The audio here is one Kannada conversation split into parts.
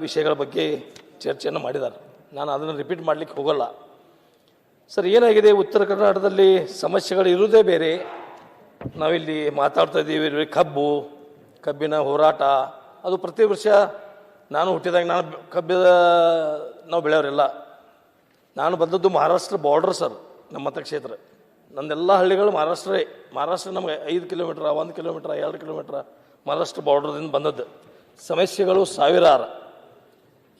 ವಿಷಯಗಳ ಬಗ್ಗೆ ಚರ್ಚೆಯನ್ನು ಮಾಡಿದ್ದಾರೆ. ನಾನು ಅದನ್ನು ರಿಪೀಟ್ ಮಾಡಲಿಕ್ಕೆ ಹೋಗಲ್ಲ. ಸರ್, ಏನಾಗಿದೆ? ಉತ್ತರ ಕರ್ನಾಟಕದಲ್ಲಿ ಸಮಸ್ಯೆಗಳು ಇರುವುದೇ ಬೇರೆ. ನಾವಿಲ್ಲಿ ಮಾತಾಡ್ತಾ ಇದ್ದೀವಿ ಕಬ್ಬು, ಕಬ್ಬಿನ ಹೋರಾಟ. ಅದು ಪ್ರತಿ ವರ್ಷ ನಾನು ಹುಟ್ಟಿದಾಗ ನಾನು ಕಬ್ಬಿದ ನಾವು ಬೆಳೆಯೋರಿಲ್ಲ. ನಾನು ಬಂದದ್ದು ಮಹಾರಾಷ್ಟ್ರ ಬಾರ್ಡರ್ ಸರ್, ನಮ್ಮ ಮತಕ್ಷೇತ್ರ ನಂದೆಲ್ಲ ಹಳ್ಳಿಗಳು ಮಹಾರಾಷ್ಟ್ರೇ. ಮಹಾರಾಷ್ಟ್ರ ನಮಗೆ ಐದು ಕಿಲೋಮೀಟ್ರ್, ಒಂದು ಕಿಲೋಮೀಟ್ರ್, ಎರಡು ಕಿಲೋಮೀಟ್ರ್ ಮಹಾರಾಷ್ಟ್ರ ಬಾರ್ಡರ್ದಿಂದ ಬಂದದ್ದು. ಸಮಸ್ಯೆಗಳು ಸಾವಿರಾರು.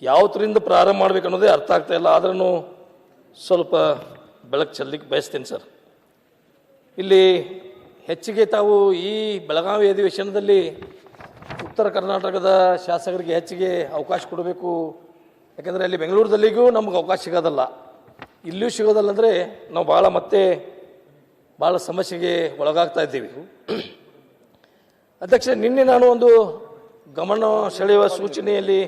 ಯಾವತ್ತರಿಂದ ಪ್ರಾರಂಭ ಮಾಡ್ಬೇಕು ಅನ್ನೋದೇ ಅರ್ಥ ಆಗ್ತಾ ಇಲ್ಲ. ಆದ್ರೂ ಸ್ವಲ್ಪ ಬೆಳಕು ಚೆಲ್ಲಲಿಕ್ಕೆ ಬಯಸ್ತೀನಿ ಸರ್. ಇಲ್ಲಿ ಹೆಚ್ಚಿಗೆ ತಾವು ಈ ಬೆಳಗಾವಿ ಅಧಿವೇಶನದಲ್ಲಿ ಉತ್ತರ ಕರ್ನಾಟಕದ ಶಾಸಕರಿಗೆ ಹೆಚ್ಚಿಗೆ ಅವಕಾಶ ಕೊಡಬೇಕು. ಯಾಕಂದರೆ ಅಲ್ಲಿ ಬೆಂಗಳೂರದಲ್ಲಿಗೂ ನಮ್ಗೆ ಅವಕಾಶ ಸಿಗೋದಲ್ಲ. ಇಲ್ಲಿಯೂ ಸಿಗೋದಲ್ಲ ಅಂದರೆ ನಾವು ಭಾಳ ಮತ್ತೆ ಭಾಳ ಸಮಸ್ಯೆಗೆ ಒಳಗಾಗ್ತಾ ಇದ್ದೀವಿ. ಅಧ್ಯಕ್ಷ ನಿನ್ನೆ ನಾನು ಒಂದು ಗಮನ ಸೆಳೆಯುವ ಸೂಚನೆಯಲ್ಲಿ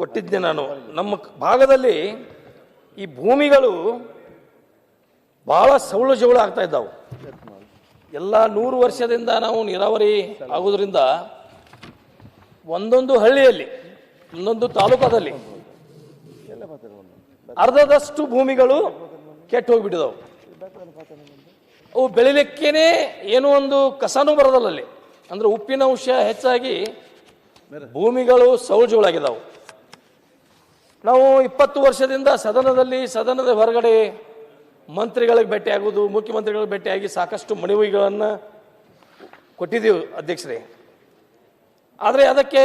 ಕೊಟ್ಟಿದ್ದೆ ನಾನು. ನಮ್ಮ ಭಾಗದಲ್ಲಿ ಈ ಭೂಮಿಗಳು ಭಾಳ ಸೌಳು ಜವಳು ಆಗ್ತಾ ಇದ್ದಾವೆ. ಎಲ್ಲ ನೂರು ವರ್ಷದಿಂದ ನಾವು ನೀರಾವರಿ ಆಗೋದ್ರಿಂದ ಒಂದೊಂದು ಹಳ್ಳಿಯಲ್ಲಿ, ಒಂದೊಂದು ತಾಲೂಕದಲ್ಲಿ ಅರ್ಧದಷ್ಟು ಭೂಮಿಗಳು ಕೆಟ್ಟು ಹೋಗಿಬಿಟ್ಟಿದವು. ಅವು ಬೆಳಿಲಿಕ್ಕೇನೆ ಏನೋ ಒಂದು ಕಸನೂ ಬರೋದಲ್ಲ ಅಲ್ಲಿ. ಅಂದ್ರೆ ಉಪ್ಪಿನ ಅಂಶ ಹೆಚ್ಚಾಗಿ ಭೂಮಿಗಳು ಸೌಜುಗಳಾಗಿದ್ದಾವೆ ನಾವು ಇಪ್ಪತ್ತು ವರ್ಷದಿಂದ ಸದನದಲ್ಲಿ, ಸದನದ ಹೊರಗಡೆ ಮಂತ್ರಿಗಳಿಗೆ ಭೇಟಿಯಾಗುವುದು, ಮುಖ್ಯಮಂತ್ರಿಗಳಿಗೆ ಭೇಟಿಯಾಗಿ ಸಾಕಷ್ಟು ಮನವಿಗಳನ್ನು ಕೊಟ್ಟಿದ್ದೀವಿ ಅಧ್ಯಕ್ಷರೇ. ಆದರೆ ಅದಕ್ಕೆ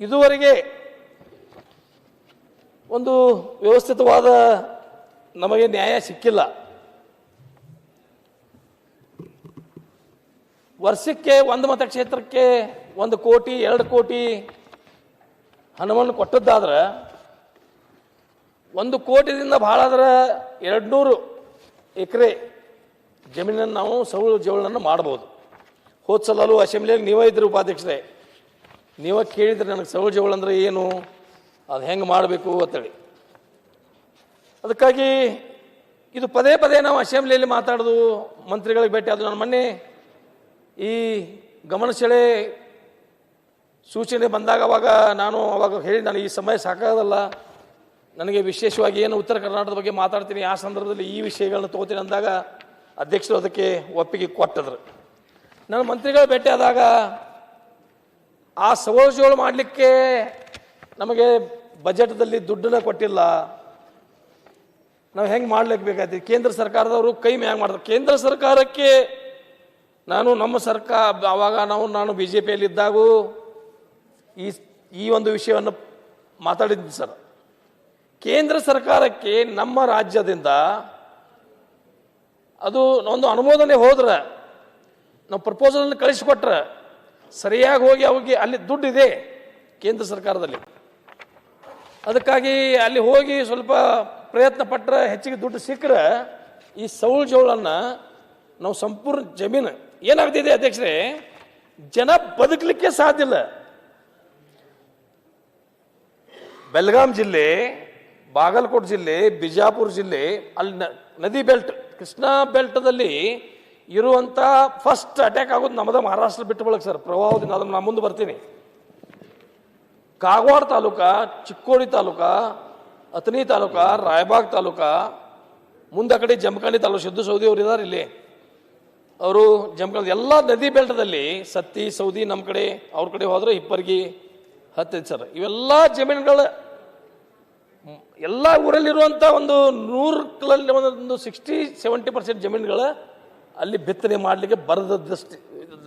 ಇದುವರೆಗೆ ಒಂದು ವ್ಯವಸ್ಥಿತವಾದ ನಮಗೆ ನ್ಯಾಯ ಸಿಕ್ಕಿಲ್ಲ. ವರ್ಷಕ್ಕೆ ಒಂದು ಮತಕ್ಷೇತ್ರಕ್ಕೆ ಒಂದು ಕೋಟಿ, ಎರಡು ಕೋಟಿ ಹಣವನ್ನು ಕೊಟ್ಟದ್ದಾದ್ರೆ ಒಂದು ಕೋಟಿದಿಂದ ಭಾಳ ಆದ್ರೆ ಎರಡು ನೂರು ಎಕರೆ ಜಮೀನನ್ನು ನಾವು ಸೌಳು ಜವಳನ್ನು ಮಾಡ್ಬೋದು. ಹೋದ ಸಲಲು ಅಸೆಂಬ್ಲಿಯಲ್ಲಿ ನೀವೇ ಇದ್ರೆ ಉಪಾಧ್ಯಕ್ಷರೇ. ನೀವೇ ಕೇಳಿದ್ರೆ ನನಗೆ ಸೌಳು ಜವಳ ಅಂದ್ರೆ ಏನು? ಅದು ಹೆಂಗೆ ಮಾಡಬೇಕು ಅಂತೇಳಿ. ಅದಕ್ಕಾಗಿ ಇದು ಪದೇ ಪದೇ ನಾವು ಅಸೆಂಬ್ಲಿಯಲ್ಲಿ ಮಾತಾಡೋದು, ಮಂತ್ರಿಗಳಿಗೆ ಭೇಟಿ ಅದು ನಾನು ಮೊನ್ನೆ ಈ ಗಮನ ಸೆಳೆ ಸೂಚನೆ ಬಂದಾಗ ಅವಾಗ ನಾನು ಅವಾಗ ಹೇಳಿ ನಾನು ಈ ಸಮಯ ಸಾಕಾಗಲ್ಲ ನನಗೆ ವಿಶೇಷವಾಗಿ ಏನು ಉತ್ತರ ಕರ್ನಾಟಕದ ಬಗ್ಗೆ ಮಾತಾಡ್ತೀನಿ. ಆ ಸಂದರ್ಭದಲ್ಲಿ ಈ ವಿಷಯಗಳನ್ನು ತಗೋತೀನಿ ಅಂದಾಗ ಅಧ್ಯಕ್ಷರು ಅದಕ್ಕೆ ಒಪ್ಪಿಗೆ ಕೊಟ್ಟದ್ರು. ನಾನು ಮಂತ್ರಿಗಳು ಭೇಟಿ ಆದಾಗ ಆ ಸವೋಜೋಳು ಮಾಡಲಿಕ್ಕೆ ನಮಗೆ ಬಜೆಟ್ದಲ್ಲಿ ದುಡ್ಡನ್ನ ಕೊಟ್ಟಿಲ್ಲ. ನಾವು ಹೆಂಗೆ ಮಾಡ್ಲಿಕ್ಕೆ ಕೇಂದ್ರ ಸರ್ಕಾರದವರು ಕೈ ಮ್ಯಾಗ ಮಾಡಿದ್ರು ಕೇಂದ್ರ ಸರ್ಕಾರಕ್ಕೆ ನಾನು ನಮ್ಮ ಸರ್ಕಾರ ಆವಾಗ ನಾವು, ನಾನು ಬಿ ಜೆ ಪಿಯಲ್ಲಿದ್ದಾಗೂ ಈ ಈ ಒಂದು ವಿಷಯವನ್ನು ಮಾತಾಡಿದ್ದು ಸರ್. ಕೇಂದ್ರ ಸರ್ಕಾರಕ್ಕೆ ನಮ್ಮ ರಾಜ್ಯದಿಂದ ಅದು ಒಂದು ಅನುಮೋದನೆ ಹೋದ್ರೆ, ನಾವು ಪ್ರಪೋಸಲನ್ನು ಕಳಿಸಿಕೊಟ್ರೆ ಸರಿಯಾಗಿ ಹೋಗಿ ಅವಿಗೆ ಅಲ್ಲಿ ದುಡ್ಡಿದೆ ಕೇಂದ್ರ ಸರ್ಕಾರದಲ್ಲಿ. ಅದಕ್ಕಾಗಿ ಅಲ್ಲಿ ಹೋಗಿ ಸ್ವಲ್ಪ ಪ್ರಯತ್ನ ಪಟ್ಟರೆ ಹೆಚ್ಚಿಗೆ ದುಡ್ಡು ಸಿಕ್ಕರೆ ಈ ಸೌಳು ಜೋಳನ್ನು ನಾವು ಸಂಪೂರ್ಣ ಜಮೀನು ಏನಾಗ್ತಿದೆ ಅಧ್ಯಕ್ಷರೇ, ಜನ ಬದುಕಲಿಕ್ಕೆ ಸಾಧ್ಯ ಇಲ್ಲ. ಬೆಲ್ಗಾಂ ಜಿಲ್ಲೆ, ಬಾಗಲಕೋಟೆ ಜಿಲ್ಲೆ, ಬಿಜಾಪುರ ಜಿಲ್ಲೆ, ಅಲ್ಲಿ ನದಿ ಬೆಲ್ಟ್, ಕೃಷ್ಣಾ ಬೆಲ್ಟದಲ್ಲಿ ಇರುವಂಥ ಫಸ್ಟ್ ಅಟ್ಯಾಕ್ ಆಗೋದು ನಮ್ಮದ ಮಹಾರಾಷ್ಟ್ರ ಬಿಟ್ಟು ಬಳಕೆ ಸರ್ ಪ್ರವಾಹದಿಂದ ಅದನ್ನು ನಾನು ಮುಂದೆ ಬರ್ತೀನಿ. ಕಾಗವಾಡ ತಾಲೂಕಾ, ಚಿಕ್ಕೋಡಿ ತಾಲೂಕಾ ಅತನಿ ತಾಲೂಕ, ರಾಯಬಾಗ್ ತಾಲೂಕಾ, ಮುಂದೆ ಕಡೆ ಜಮಖಂಡಿ ತಾಲೂಕು, ಸಿದ್ದು ಸೌದಿ ಅವರು ಇದ್ದಾರೆ ಇಲ್ಲಿ. ಅವರು ಜಮಖಂಡಿ, ಎಲ್ಲ ನದಿ ಬೆಲ್ಟದಲ್ಲಿ ಸತ್ತಿ, ಸೌದಿ ನಮ್ಮ ಕಡೆ, ಅವ್ರ ಕಡೆ ಹೋದರೆ ಹಿಪ್ಪರ್ಗಿ ಹತ್ತೈದು ಸರ್, ಇವೆಲ್ಲ ಜಮೀನುಗಳ, ಎಲ್ಲ ಊರಲ್ಲಿರುವಂಥ ಒಂದು ನೂರರಲ್ಲಿ ಒಂದು ಸಿಕ್ಸ್ಟಿ ಸೆವೆಂಟಿ ಪರ್ಸೆಂಟ್ ಜಮೀನುಗಳ ಅಲ್ಲಿ ಬಿತ್ತನೆ ಮಾಡಲಿಕ್ಕೆ ಬರದಷ್ಟು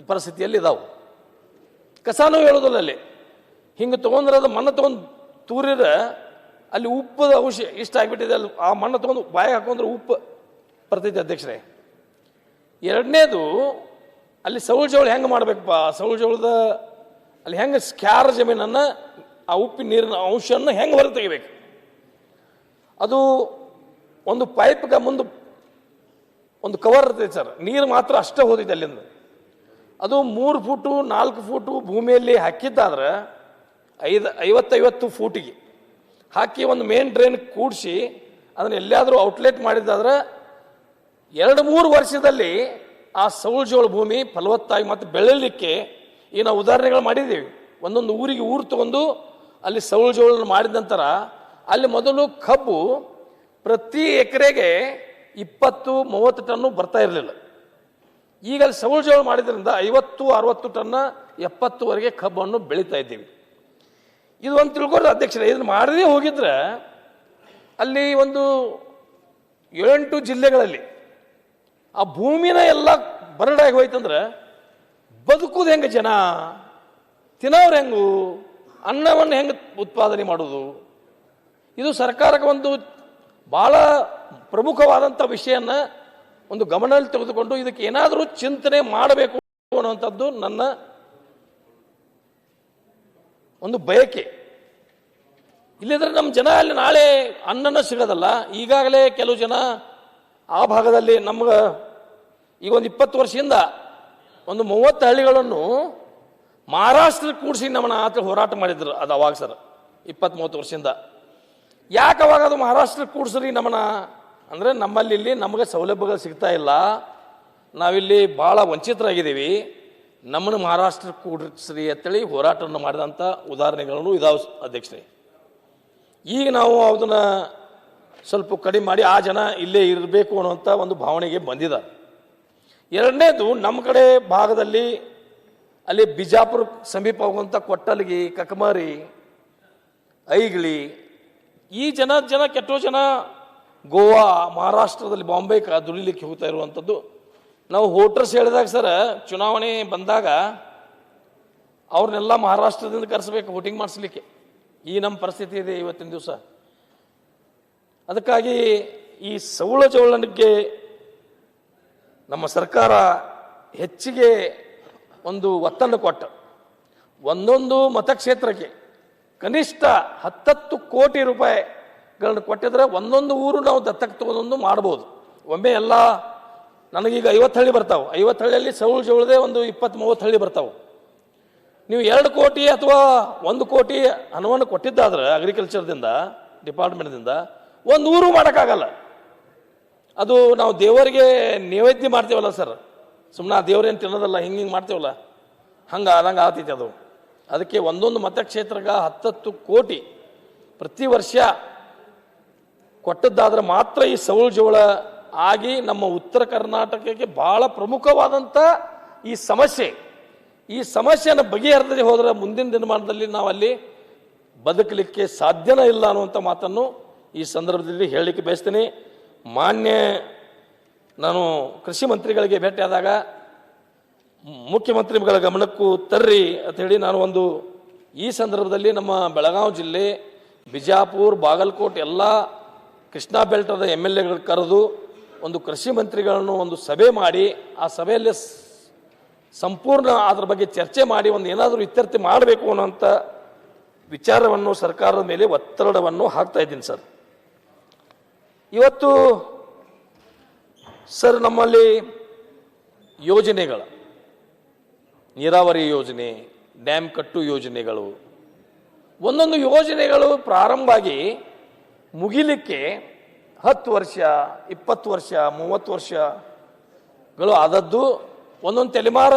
ಪರಿಸ್ಥಿತಿಯಲ್ಲಿ ಇದಾವೆ. ಕಸಾನು ಹೇಳೋದಲ್ಲ ಅಲ್ಲಿ. ಹಿಂಗೆ ತೊಗೊಂಡ್ರೆ ಅದು ಮಣ್ಣು ತೊಗೊಂಡು ತೂರಿದ್ರೆ ಅಲ್ಲಿ ಉಪ್ಪದ ಅಂಶ ಇಷ್ಟ ಆಗಿಬಿಟ್ಟಿದೆ, ಅಲ್ಲಿ ಆ ಮಣ್ಣು ತೊಗೊಂಡು ಬಾಯಿ ಹಾಕೊಂಡ್ರೆ ಉಪ್ಪು ಬರ್ತೈತೆ ಅಧ್ಯಕ್ಷರೇ. ಎರಡನೇದು ಅಲ್ಲಿ ಸೌಳು ಜವಳು ಹೆಂಗೆ ಮಾಡಬೇಕಪ್ಪ? ಸೌಳು ಜೋಳದ ಅಲ್ಲಿ ಹೆಂಗೆ ಸ್ಕ್ಯಾರ್ ಜಮೀನನ್ನು, ಆ ಉಪ್ಪಿನ ನೀರಿನ ಅಂಶವನ್ನು ಹೆಂಗೆ ಹೊರ ತೆಗಿಬೇಕು? ಅದು ಒಂದು ಪೈಪ್ಗೆ ಮುಂದೆ ಒಂದು ಕವರ್ ಇರ್ತೈತೆ ಸರ್. ನೀರು ಮಾತ್ರ ಅಷ್ಟೇ ಹೋದಿದೆ ಅಲ್ಲಿಂದ. ಅದು ಮೂರು ಫೂಟು, ನಾಲ್ಕು ಫೂಟು ಭೂಮಿಯಲ್ಲಿ ಹಾಕಿದ್ದಾದ್ರೆ ಐದು, ಐವತ್ತೈವತ್ತು ಫೂಟಿಗೆ ಹಾಕಿ ಒಂದು ಮೇನ್ ಡ್ರೈನ್ ಕೂಡಿಸಿ ಅದನ್ನ ಎಲ್ಲಿಯಾದರೂ ಔಟ್ಲೆಟ್ ಮಾಡಿದ್ದಾದ್ರೆ ಎರಡು, ಮೂರು ವರ್ಷದಲ್ಲಿ ಆ ಸೌಳು ಜೋಳ ಭೂಮಿ ಫಲವತ್ತಾಗಿ ಮತ್ತು ಬೆಳೀಲಿಕ್ಕೆ ಈ ನಾವು ಉದಾಹರಣೆಗಳು ಮಾಡಿದ್ದೀವಿ. ಒಂದೊಂದು ಊರಿಗೆ ಊರು ತಗೊಂಡು ಅಲ್ಲಿ ಸೌಳು ಜೋಳ ಮಾಡಿದ ನಂತರ ಅಲ್ಲಿ ಮೊದಲು ಕಬ್ಬು ಪ್ರತಿ ಎಕರೆಗೆ ಇಪ್ಪತ್ತು, ಮೂವತ್ತು ಟನ್ನು ಬರ್ತಾ ಇರಲಿಲ್ಲ. ಈಗ ಅಲ್ಲಿ ಸೌಳು ಜೋಳ ಮಾಡಿದ್ರಿಂದ ಐವತ್ತು, ಅರವತ್ತು ಟನ್ನ ಎಪ್ಪತ್ತುವರೆಗೆ ಕಬ್ಬನ್ನು ಬೆಳೀತಾ ಇದ್ದೀವಿ. ಇದು ಒಂದು ತಿಳ್ಕೊಂಡು ಅಧ್ಯಕ್ಷರೇ, ಇದನ್ನು ಮಾಡದೇ ಹೋಗಿದ್ರೆ ಅಲ್ಲಿ ಒಂದು ಏಳೆಂಟು ಜಿಲ್ಲೆಗಳಲ್ಲಿ ಆ ಭೂಮಿನ ಎಲ್ಲ ಬರಡಾಗಿ ಹೋಯ್ತಂದ್ರೆ ಬದುಕುದು ಹೆಂಗೆ ಜನ? ತಿನ್ನೋರು ಹೆಂಗು? ಅನ್ನವನ್ನು ಹೆಂಗೆ ಉತ್ಪಾದನೆ ಮಾಡೋದು? ಇದು ಸರ್ಕಾರಕ್ಕೆ ಒಂದು ಭಾಳ ಪ್ರಮುಖವಾದಂಥ ವಿಷಯನ ಒಂದು ಗಮನದಲ್ಲಿ ತೆಗೆದುಕೊಂಡು ಇದಕ್ಕೆ ಏನಾದರೂ ಚಿಂತನೆ ಮಾಡಬೇಕು ಅನ್ನುವಂಥದ್ದು ನನ್ನ ಒಂದು ಬಯಕೆ. ಇಲ್ಲಿದ್ರೆ ನಮ್ಮ ಜನ ಅಲ್ಲಿ ನಾಳೆ ಅನ್ನನ ಸಿಗೋದಲ್ಲ. ಈಗಾಗಲೇ ಕೆಲವು ಜನ ಆ ಭಾಗದಲ್ಲಿ ನಮ್ಗೆ ಈಗ ಒಂದು ಇಪ್ಪತ್ತು ವರ್ಷದಿಂದ ಒಂದು ಮೂವತ್ತು ಹಳ್ಳಿಗಳನ್ನು ಮಹಾರಾಷ್ಟ್ರಕ್ಕೆ ಕೂಡಿಸಿ ನಮ್ಮನ್ನ ಆತ ಹೋರಾಟ ಮಾಡಿದ್ರು ಅದು ಅವಾಗ ಸರ್ ಇಪ್ಪತ್ತು ಮೂವತ್ತು ವರ್ಷದಿಂದ. ಯಾಕೆ ಅವಾಗ ಅದು ಮಹಾರಾಷ್ಟ್ರಕ್ಕೆ ಕೂಡಿಸ್ರಿ ನಮ್ಮನ್ನ? ಅಂದರೆ ನಮ್ಮಲ್ಲಿ ಇಲ್ಲಿ ನಮಗೆ ಸೌಲಭ್ಯಗಳು ಸಿಗ್ತಾ ಇಲ್ಲ. ನಾವಿಲ್ಲಿ ಭಾಳ ವಂಚಿತರಾಗಿದ್ದೀವಿ. ನಮ್ಮನ್ನು ಮಹಾರಾಷ್ಟ್ರಕ್ಕೆ ಕೂಡಿಸ್ರಿ ಅಂತೇಳಿ ಹೋರಾಟವನ್ನು ಮಾಡಿದಂಥ ಉದಾಹರಣೆಗಳನ್ನು ಇದಾವೆ ಅಧ್ಯಕ್ಷರೇ. ಈಗ ನಾವು ಅದನ್ನು ಸ್ವಲ್ಪ ಕಡಿಮೆ ಮಾಡಿ, ಆ ಜನ ಇಲ್ಲೇ ಇರಬೇಕು ಅನ್ನುವಂಥ ಒಂದು ಭಾವನೆಗೆ ಬಂದಿದ್ದಾರೆ. ಎರಡನೇದು ನಮ್ಮ ಕಡೆ ಭಾಗದಲ್ಲಿ ಅಲ್ಲಿ ಬಿಜಾಪುರ ಸಮೀಪ ಹೋಗುವಂಥ ಕೊಟ್ಟಲ್ಗಿ, ಕಕಮಾರಿ ಐಗ್ಳಿ ಈ ಜನ ಜನ ಕೆಟ್ಟೋ ಜನ ಗೋವಾ, ಮಹಾರಾಷ್ಟ್ರದಲ್ಲಿ ಬಾಂಬೆ ದುಡಿಲಿಕ್ಕೆ ಹೋಗ್ತಾ ಇರುವಂಥದ್ದು ನಾವು ವೋಟರ್ಸ್ ಹೇಳಿದಾಗ ಸರ್, ಚುನಾವಣೆ ಬಂದಾಗ ಅವ್ರನ್ನೆಲ್ಲ ಮಹಾರಾಷ್ಟ್ರದಿಂದ ಕರೆಸಬೇಕು, ವೋಟಿಂಗ್ ಮಾಡಿಸ್ಲಿಕ್ಕೆ. ಈ ನಮ್ಮ ಪರಿಸ್ಥಿತಿ ಇದೆ ಇವತ್ತಿನ ದಿವಸ. ಅದಕ್ಕಾಗಿ ಈ ಸೌಳ ಜವಳನಿಗೆ ನಮ್ಮ ಸರ್ಕಾರ ಹೆಚ್ಚಿಗೆ ಒಂದು ಒತ್ತನ್ನು ಕೊಟ್ಟ. ಒಂದೊಂದು ಮತಕ್ಷೇತ್ರಕ್ಕೆ ಕನಿಷ್ಠ ಹತ್ತತ್ತು ಕೋಟಿ ರೂಪಾಯಿಗಳನ್ನು ಕೊಟ್ಟಿದ್ರೆ ಒಂದೊಂದು ಊರು ನಾವು ದತ್ತಕ್ಕೆ ತಗೊಂಡೊಂದು ಮಾಡ್ಬೋದು. ಒಮ್ಮೆ ಎಲ್ಲ ನನಗೀಗ ಐವತ್ತು ಹಳ್ಳಿ ಬರ್ತಾವೆ. ಐವತ್ತು ಹಳ್ಳಿಯಲ್ಲಿ ಸೌಳು ಜವಳದೆ ಒಂದು ಇಪ್ಪತ್ತು ಮೂವತ್ತು ಹಳ್ಳಿ ಬರ್ತಾವೆ. ನೀವು ಎರಡು ಕೋಟಿ ಅಥವಾ ಒಂದು ಕೋಟಿ ಹಣವನ್ನು ಕೊಟ್ಟಿದ್ದಾದ್ರೆ ಅಗ್ರಿಕಲ್ಚರ್ದಿಂದ ಡಿಪಾರ್ಟ್ಮೆಂಟ್ದಿಂದ ಒಂದು ಊರು ಮಾಡೋಕ್ಕಾಗಲ್ಲ. ಅದು ನಾವು ದೇವರಿಗೆ ನೈವೇದ್ಯ ಮಾಡ್ತೇವಲ್ಲ ಸರ್. ಸುಮ್ಮನೆ ಆ ದೇವ್ರೇನು ತಿನ್ನೋದಲ್ಲ, ಹಿಂಗೆ ಹಿಂಗೆ ಮಾಡ್ತೇವಲ್ಲ. ಹಂಗೆ ಆದಂಗೆ ಆಗ್ತೈತಿ ಅದು. ಅದಕ್ಕೆ ಒಂದೊಂದು ಮತಕ್ಷೇತ್ರಕ್ಕೆ ಹತ್ತತ್ತು ಕೋಟಿ ಪ್ರತಿ ವರ್ಷ ಕೊಟ್ಟದ್ದಾದ್ರೆ ಮಾತ್ರ ಈ ಸೌಳು ಜೋಳ ಆಗಿ ನಮ್ಮ ಉತ್ತರ ಕರ್ನಾಟಕಕ್ಕೆ ಬಹಳ ಪ್ರಮುಖವಾದಂಥ ಈ ಸಮಸ್ಯೆ. ಈ ಸಮಸ್ಯೆಯನ್ನು ಬಗೆಹರಿಸದೆ ಹೋದರೆ ಮುಂದಿನ ದಿನಮಾನದಲ್ಲಿ ನಾವು ಅಲ್ಲಿ ಬದುಕಲಿಕ್ಕೆ ಸಾಧ್ಯನೇ ಇಲ್ಲ ಅನ್ನುವಂಥ ಮಾತನ್ನು ಈ ಸಂದರ್ಭದಲ್ಲಿ ಹೇಳಲಿಕ್ಕೆ ಬಯಸ್ತೀನಿ. ಮಾನ್ಯ ನಾನು ಕೃಷಿ ಮಂತ್ರಿಗಳಿಗೆ ಭೇಟಿಯಾದಾಗ ಮುಖ್ಯಮಂತ್ರಿಗಳ ಗಮನಕ್ಕೂ ತರ್ರಿ ಅಂತ ಹೇಳಿ ನಾನು ಒಂದು ಈ ಸಂದರ್ಭದಲ್ಲಿ ನಮ್ಮ ಬೆಳಗಾವಿ ಜಿಲ್ಲೆ, ಬಿಜಾಪುರ್, ಬಾಗಲಕೋಟೆ ಎಲ್ಲ ಕೃಷ್ಣಾ ಬೆಲ್ಟದ ಎಂ ಎಲ್ ಎಗಳು ಕರೆದು ಒಂದು ಕೃಷಿ ಮಂತ್ರಿಗಳನ್ನು ಒಂದು ಸಭೆ ಮಾಡಿ, ಆ ಸಭೆಯಲ್ಲಿ ಸಂಪೂರ್ಣ ಅದರ ಬಗ್ಗೆ ಚರ್ಚೆ ಮಾಡಿ ಒಂದು ಏನಾದರೂ ಇತ್ಯರ್ಥಿ ಮಾಡಬೇಕು ಅನ್ನೋಂಥ ವಿಚಾರವನ್ನು ಸರ್ಕಾರದ ಮೇಲೆ ಒತ್ತಡವನ್ನು ಹಾಕ್ತಾ ಇದ್ದೀನಿ ಸರ್. ಇವತ್ತು ಸರ್ ನಮ್ಮಲ್ಲಿ ಯೋಜನೆಗಳು, ನೀರಾವರಿ ಯೋಜನೆ ಡ್ಯಾಮ್ ಕಟ್ಟು ಯೋಜನೆಗಳು, ಒಂದೊಂದು ಯೋಜನೆಗಳು ಪ್ರಾರಂಭ ಆಗಿ ಮುಗಿಲಿಕ್ಕೆ ಹತ್ತು ವರ್ಷ, ಇಪ್ಪತ್ತು ವರ್ಷ, ಮೂವತ್ತು ವರ್ಷಗಳು ಆದದ್ದು ಒಂದೊಂದು ತಲೆಮಾರ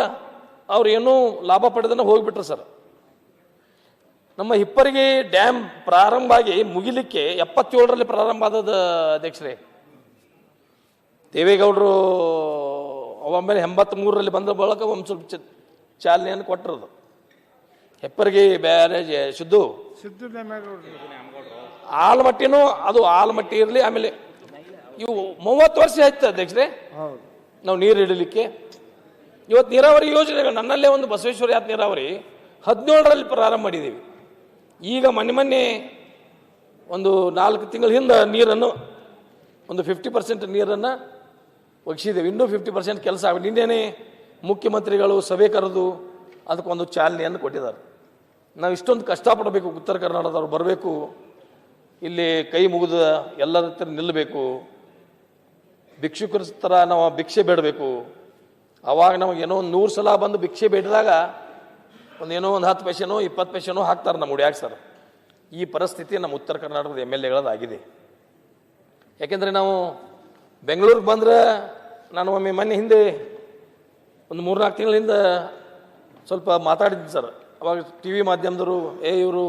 ಅವ್ರು ಏನೂ ಲಾಭ ಪಡೆದನ್ನು ಹೋಗ್ಬಿಟ್ರು ಸರ್. ನಮ್ಮ ಹಿಪ್ಪರಿಗೆ ಡ್ಯಾಮ್ ಪ್ರಾರಂಭ ಆಗಿ ಮುಗಿಲಿಕ್ಕೆ ಎಪ್ಪತ್ತೇಳರಲ್ಲಿ ಪ್ರಾರಂಭ ಆದದ ಅಧ್ಯಕ್ಷರೇ. ದೇವೇಗೌಡರು ಒಮ್ಮೆ ಎಂಬತ್ತ್ ಮೂರರಲ್ಲಿ ಬಂದ ಬಳಕ ಒಂದು ಸ್ವಲ್ಪ ಚಾಲನೆಯನ್ನು ಕೊಟ್ಟಿರೋದು. ಹೆಪ್ಪರಿಗೆ ಬೇರೆ ಸಿದ್ದು. ಆಲ್ಮಟ್ಟಿನೂ ಅದು ಆಲ್ಮಟ್ಟಿ ಇರಲಿ ಆಮೇಲೆ ಇವು ಮೂವತ್ತು ವರ್ಷ ಆಯ್ತು ಅಧ್ಯಕ್ಷರೇ. ನಾವು ನೀರು ಇಡಲಿಕ್ಕೆ ಇವತ್ತು ನೀರಾವರಿ ಯೋಜನೆಗಳು ನನ್ನಲ್ಲೇ ಒಂದು ಬಸವೇಶ್ವರ ಯಾತ್ ನೀರಾವರಿ ಹದಿನೇಳರಲ್ಲಿ ಪ್ರಾರಂಭ ಮಾಡಿದ್ದೀವಿ. ಈಗ ಮೊನ್ನೆ ಮೊನ್ನೆ ಒಂದು ನಾಲ್ಕು ತಿಂಗಳ ಹಿಂದೆ ನೀರನ್ನು ಒಂದು ಫಿಫ್ಟಿ ಪರ್ಸೆಂಟ್ ನೀರನ್ನು ಒಗಿಸಿದ್ದೇವೆ. ಇನ್ನೂ ಫಿಫ್ಟಿ ಪರ್ಸೆಂಟ್ ಕೆಲಸ ಆಗಿ ನಿನ್ನೆನೇ ಮುಖ್ಯಮಂತ್ರಿಗಳು, ಸಭೆ ಕರೆದು ಅದಕ್ಕೊಂದು ಚಾಲನೆಯನ್ನು ಕೊಟ್ಟಿದ್ದಾರೆ. ನಾವು ಇಷ್ಟೊಂದು ಕಷ್ಟಪಡಬೇಕು ಉತ್ತರ ಕರ್ನಾಟಕದವ್ರು ಬರಬೇಕು. ಇಲ್ಲಿ ಕೈ ಮುಗಿದ ಎಲ್ಲರ ಹತ್ರ ನಿಲ್ಲಬೇಕು ಭಿಕ್ಷುಕರ ಥರ ನಾವು ಭಿಕ್ಷೆ ಬೇಡಬೇಕು. ಆವಾಗ ಏನೋ ಒಂದು ನೂರು ಸಲ ಬಂದು ಭಿಕ್ಷೆ ಬೇಡಿದಾಗ ಒಂದು ಏನೋ ಒಂದು ಹತ್ತು ಪೈಸೆನೋ ಇಪ್ಪತ್ತು ಪೈಸೆನೋ ಹಾಕ್ತಾರೆ ನಮ್ಮ ಉಡ್ಯಾಗ ಸರ್. ಈ ಪರಿಸ್ಥಿತಿ ನಮ್ಮ ಉತ್ತರ ಕರ್ನಾಟಕದ ಎಂ ಎಲ್ ಎಗಳದಾಗಿದೆ ಯಾಕೆಂದರೆ ನಾವು ಬೆಂಗಳೂರಿಗೆ ಬಂದ್ರೆ ನಾನು ಒಮ್ಮೆ ಮೊನ್ನೆ ಹಿಂದೆ ಒಂದು ಮೂರ್ನಾಲ್ಕು ತಿಂಗಳಿಂದ ಸ್ವಲ್ಪ ಮಾತಾಡಿದ್ದೆ ಸರ್. ಅವಾಗ ಟಿ ವಿ ಮಾಧ್ಯಮದವರು, ಏ, ಇವರು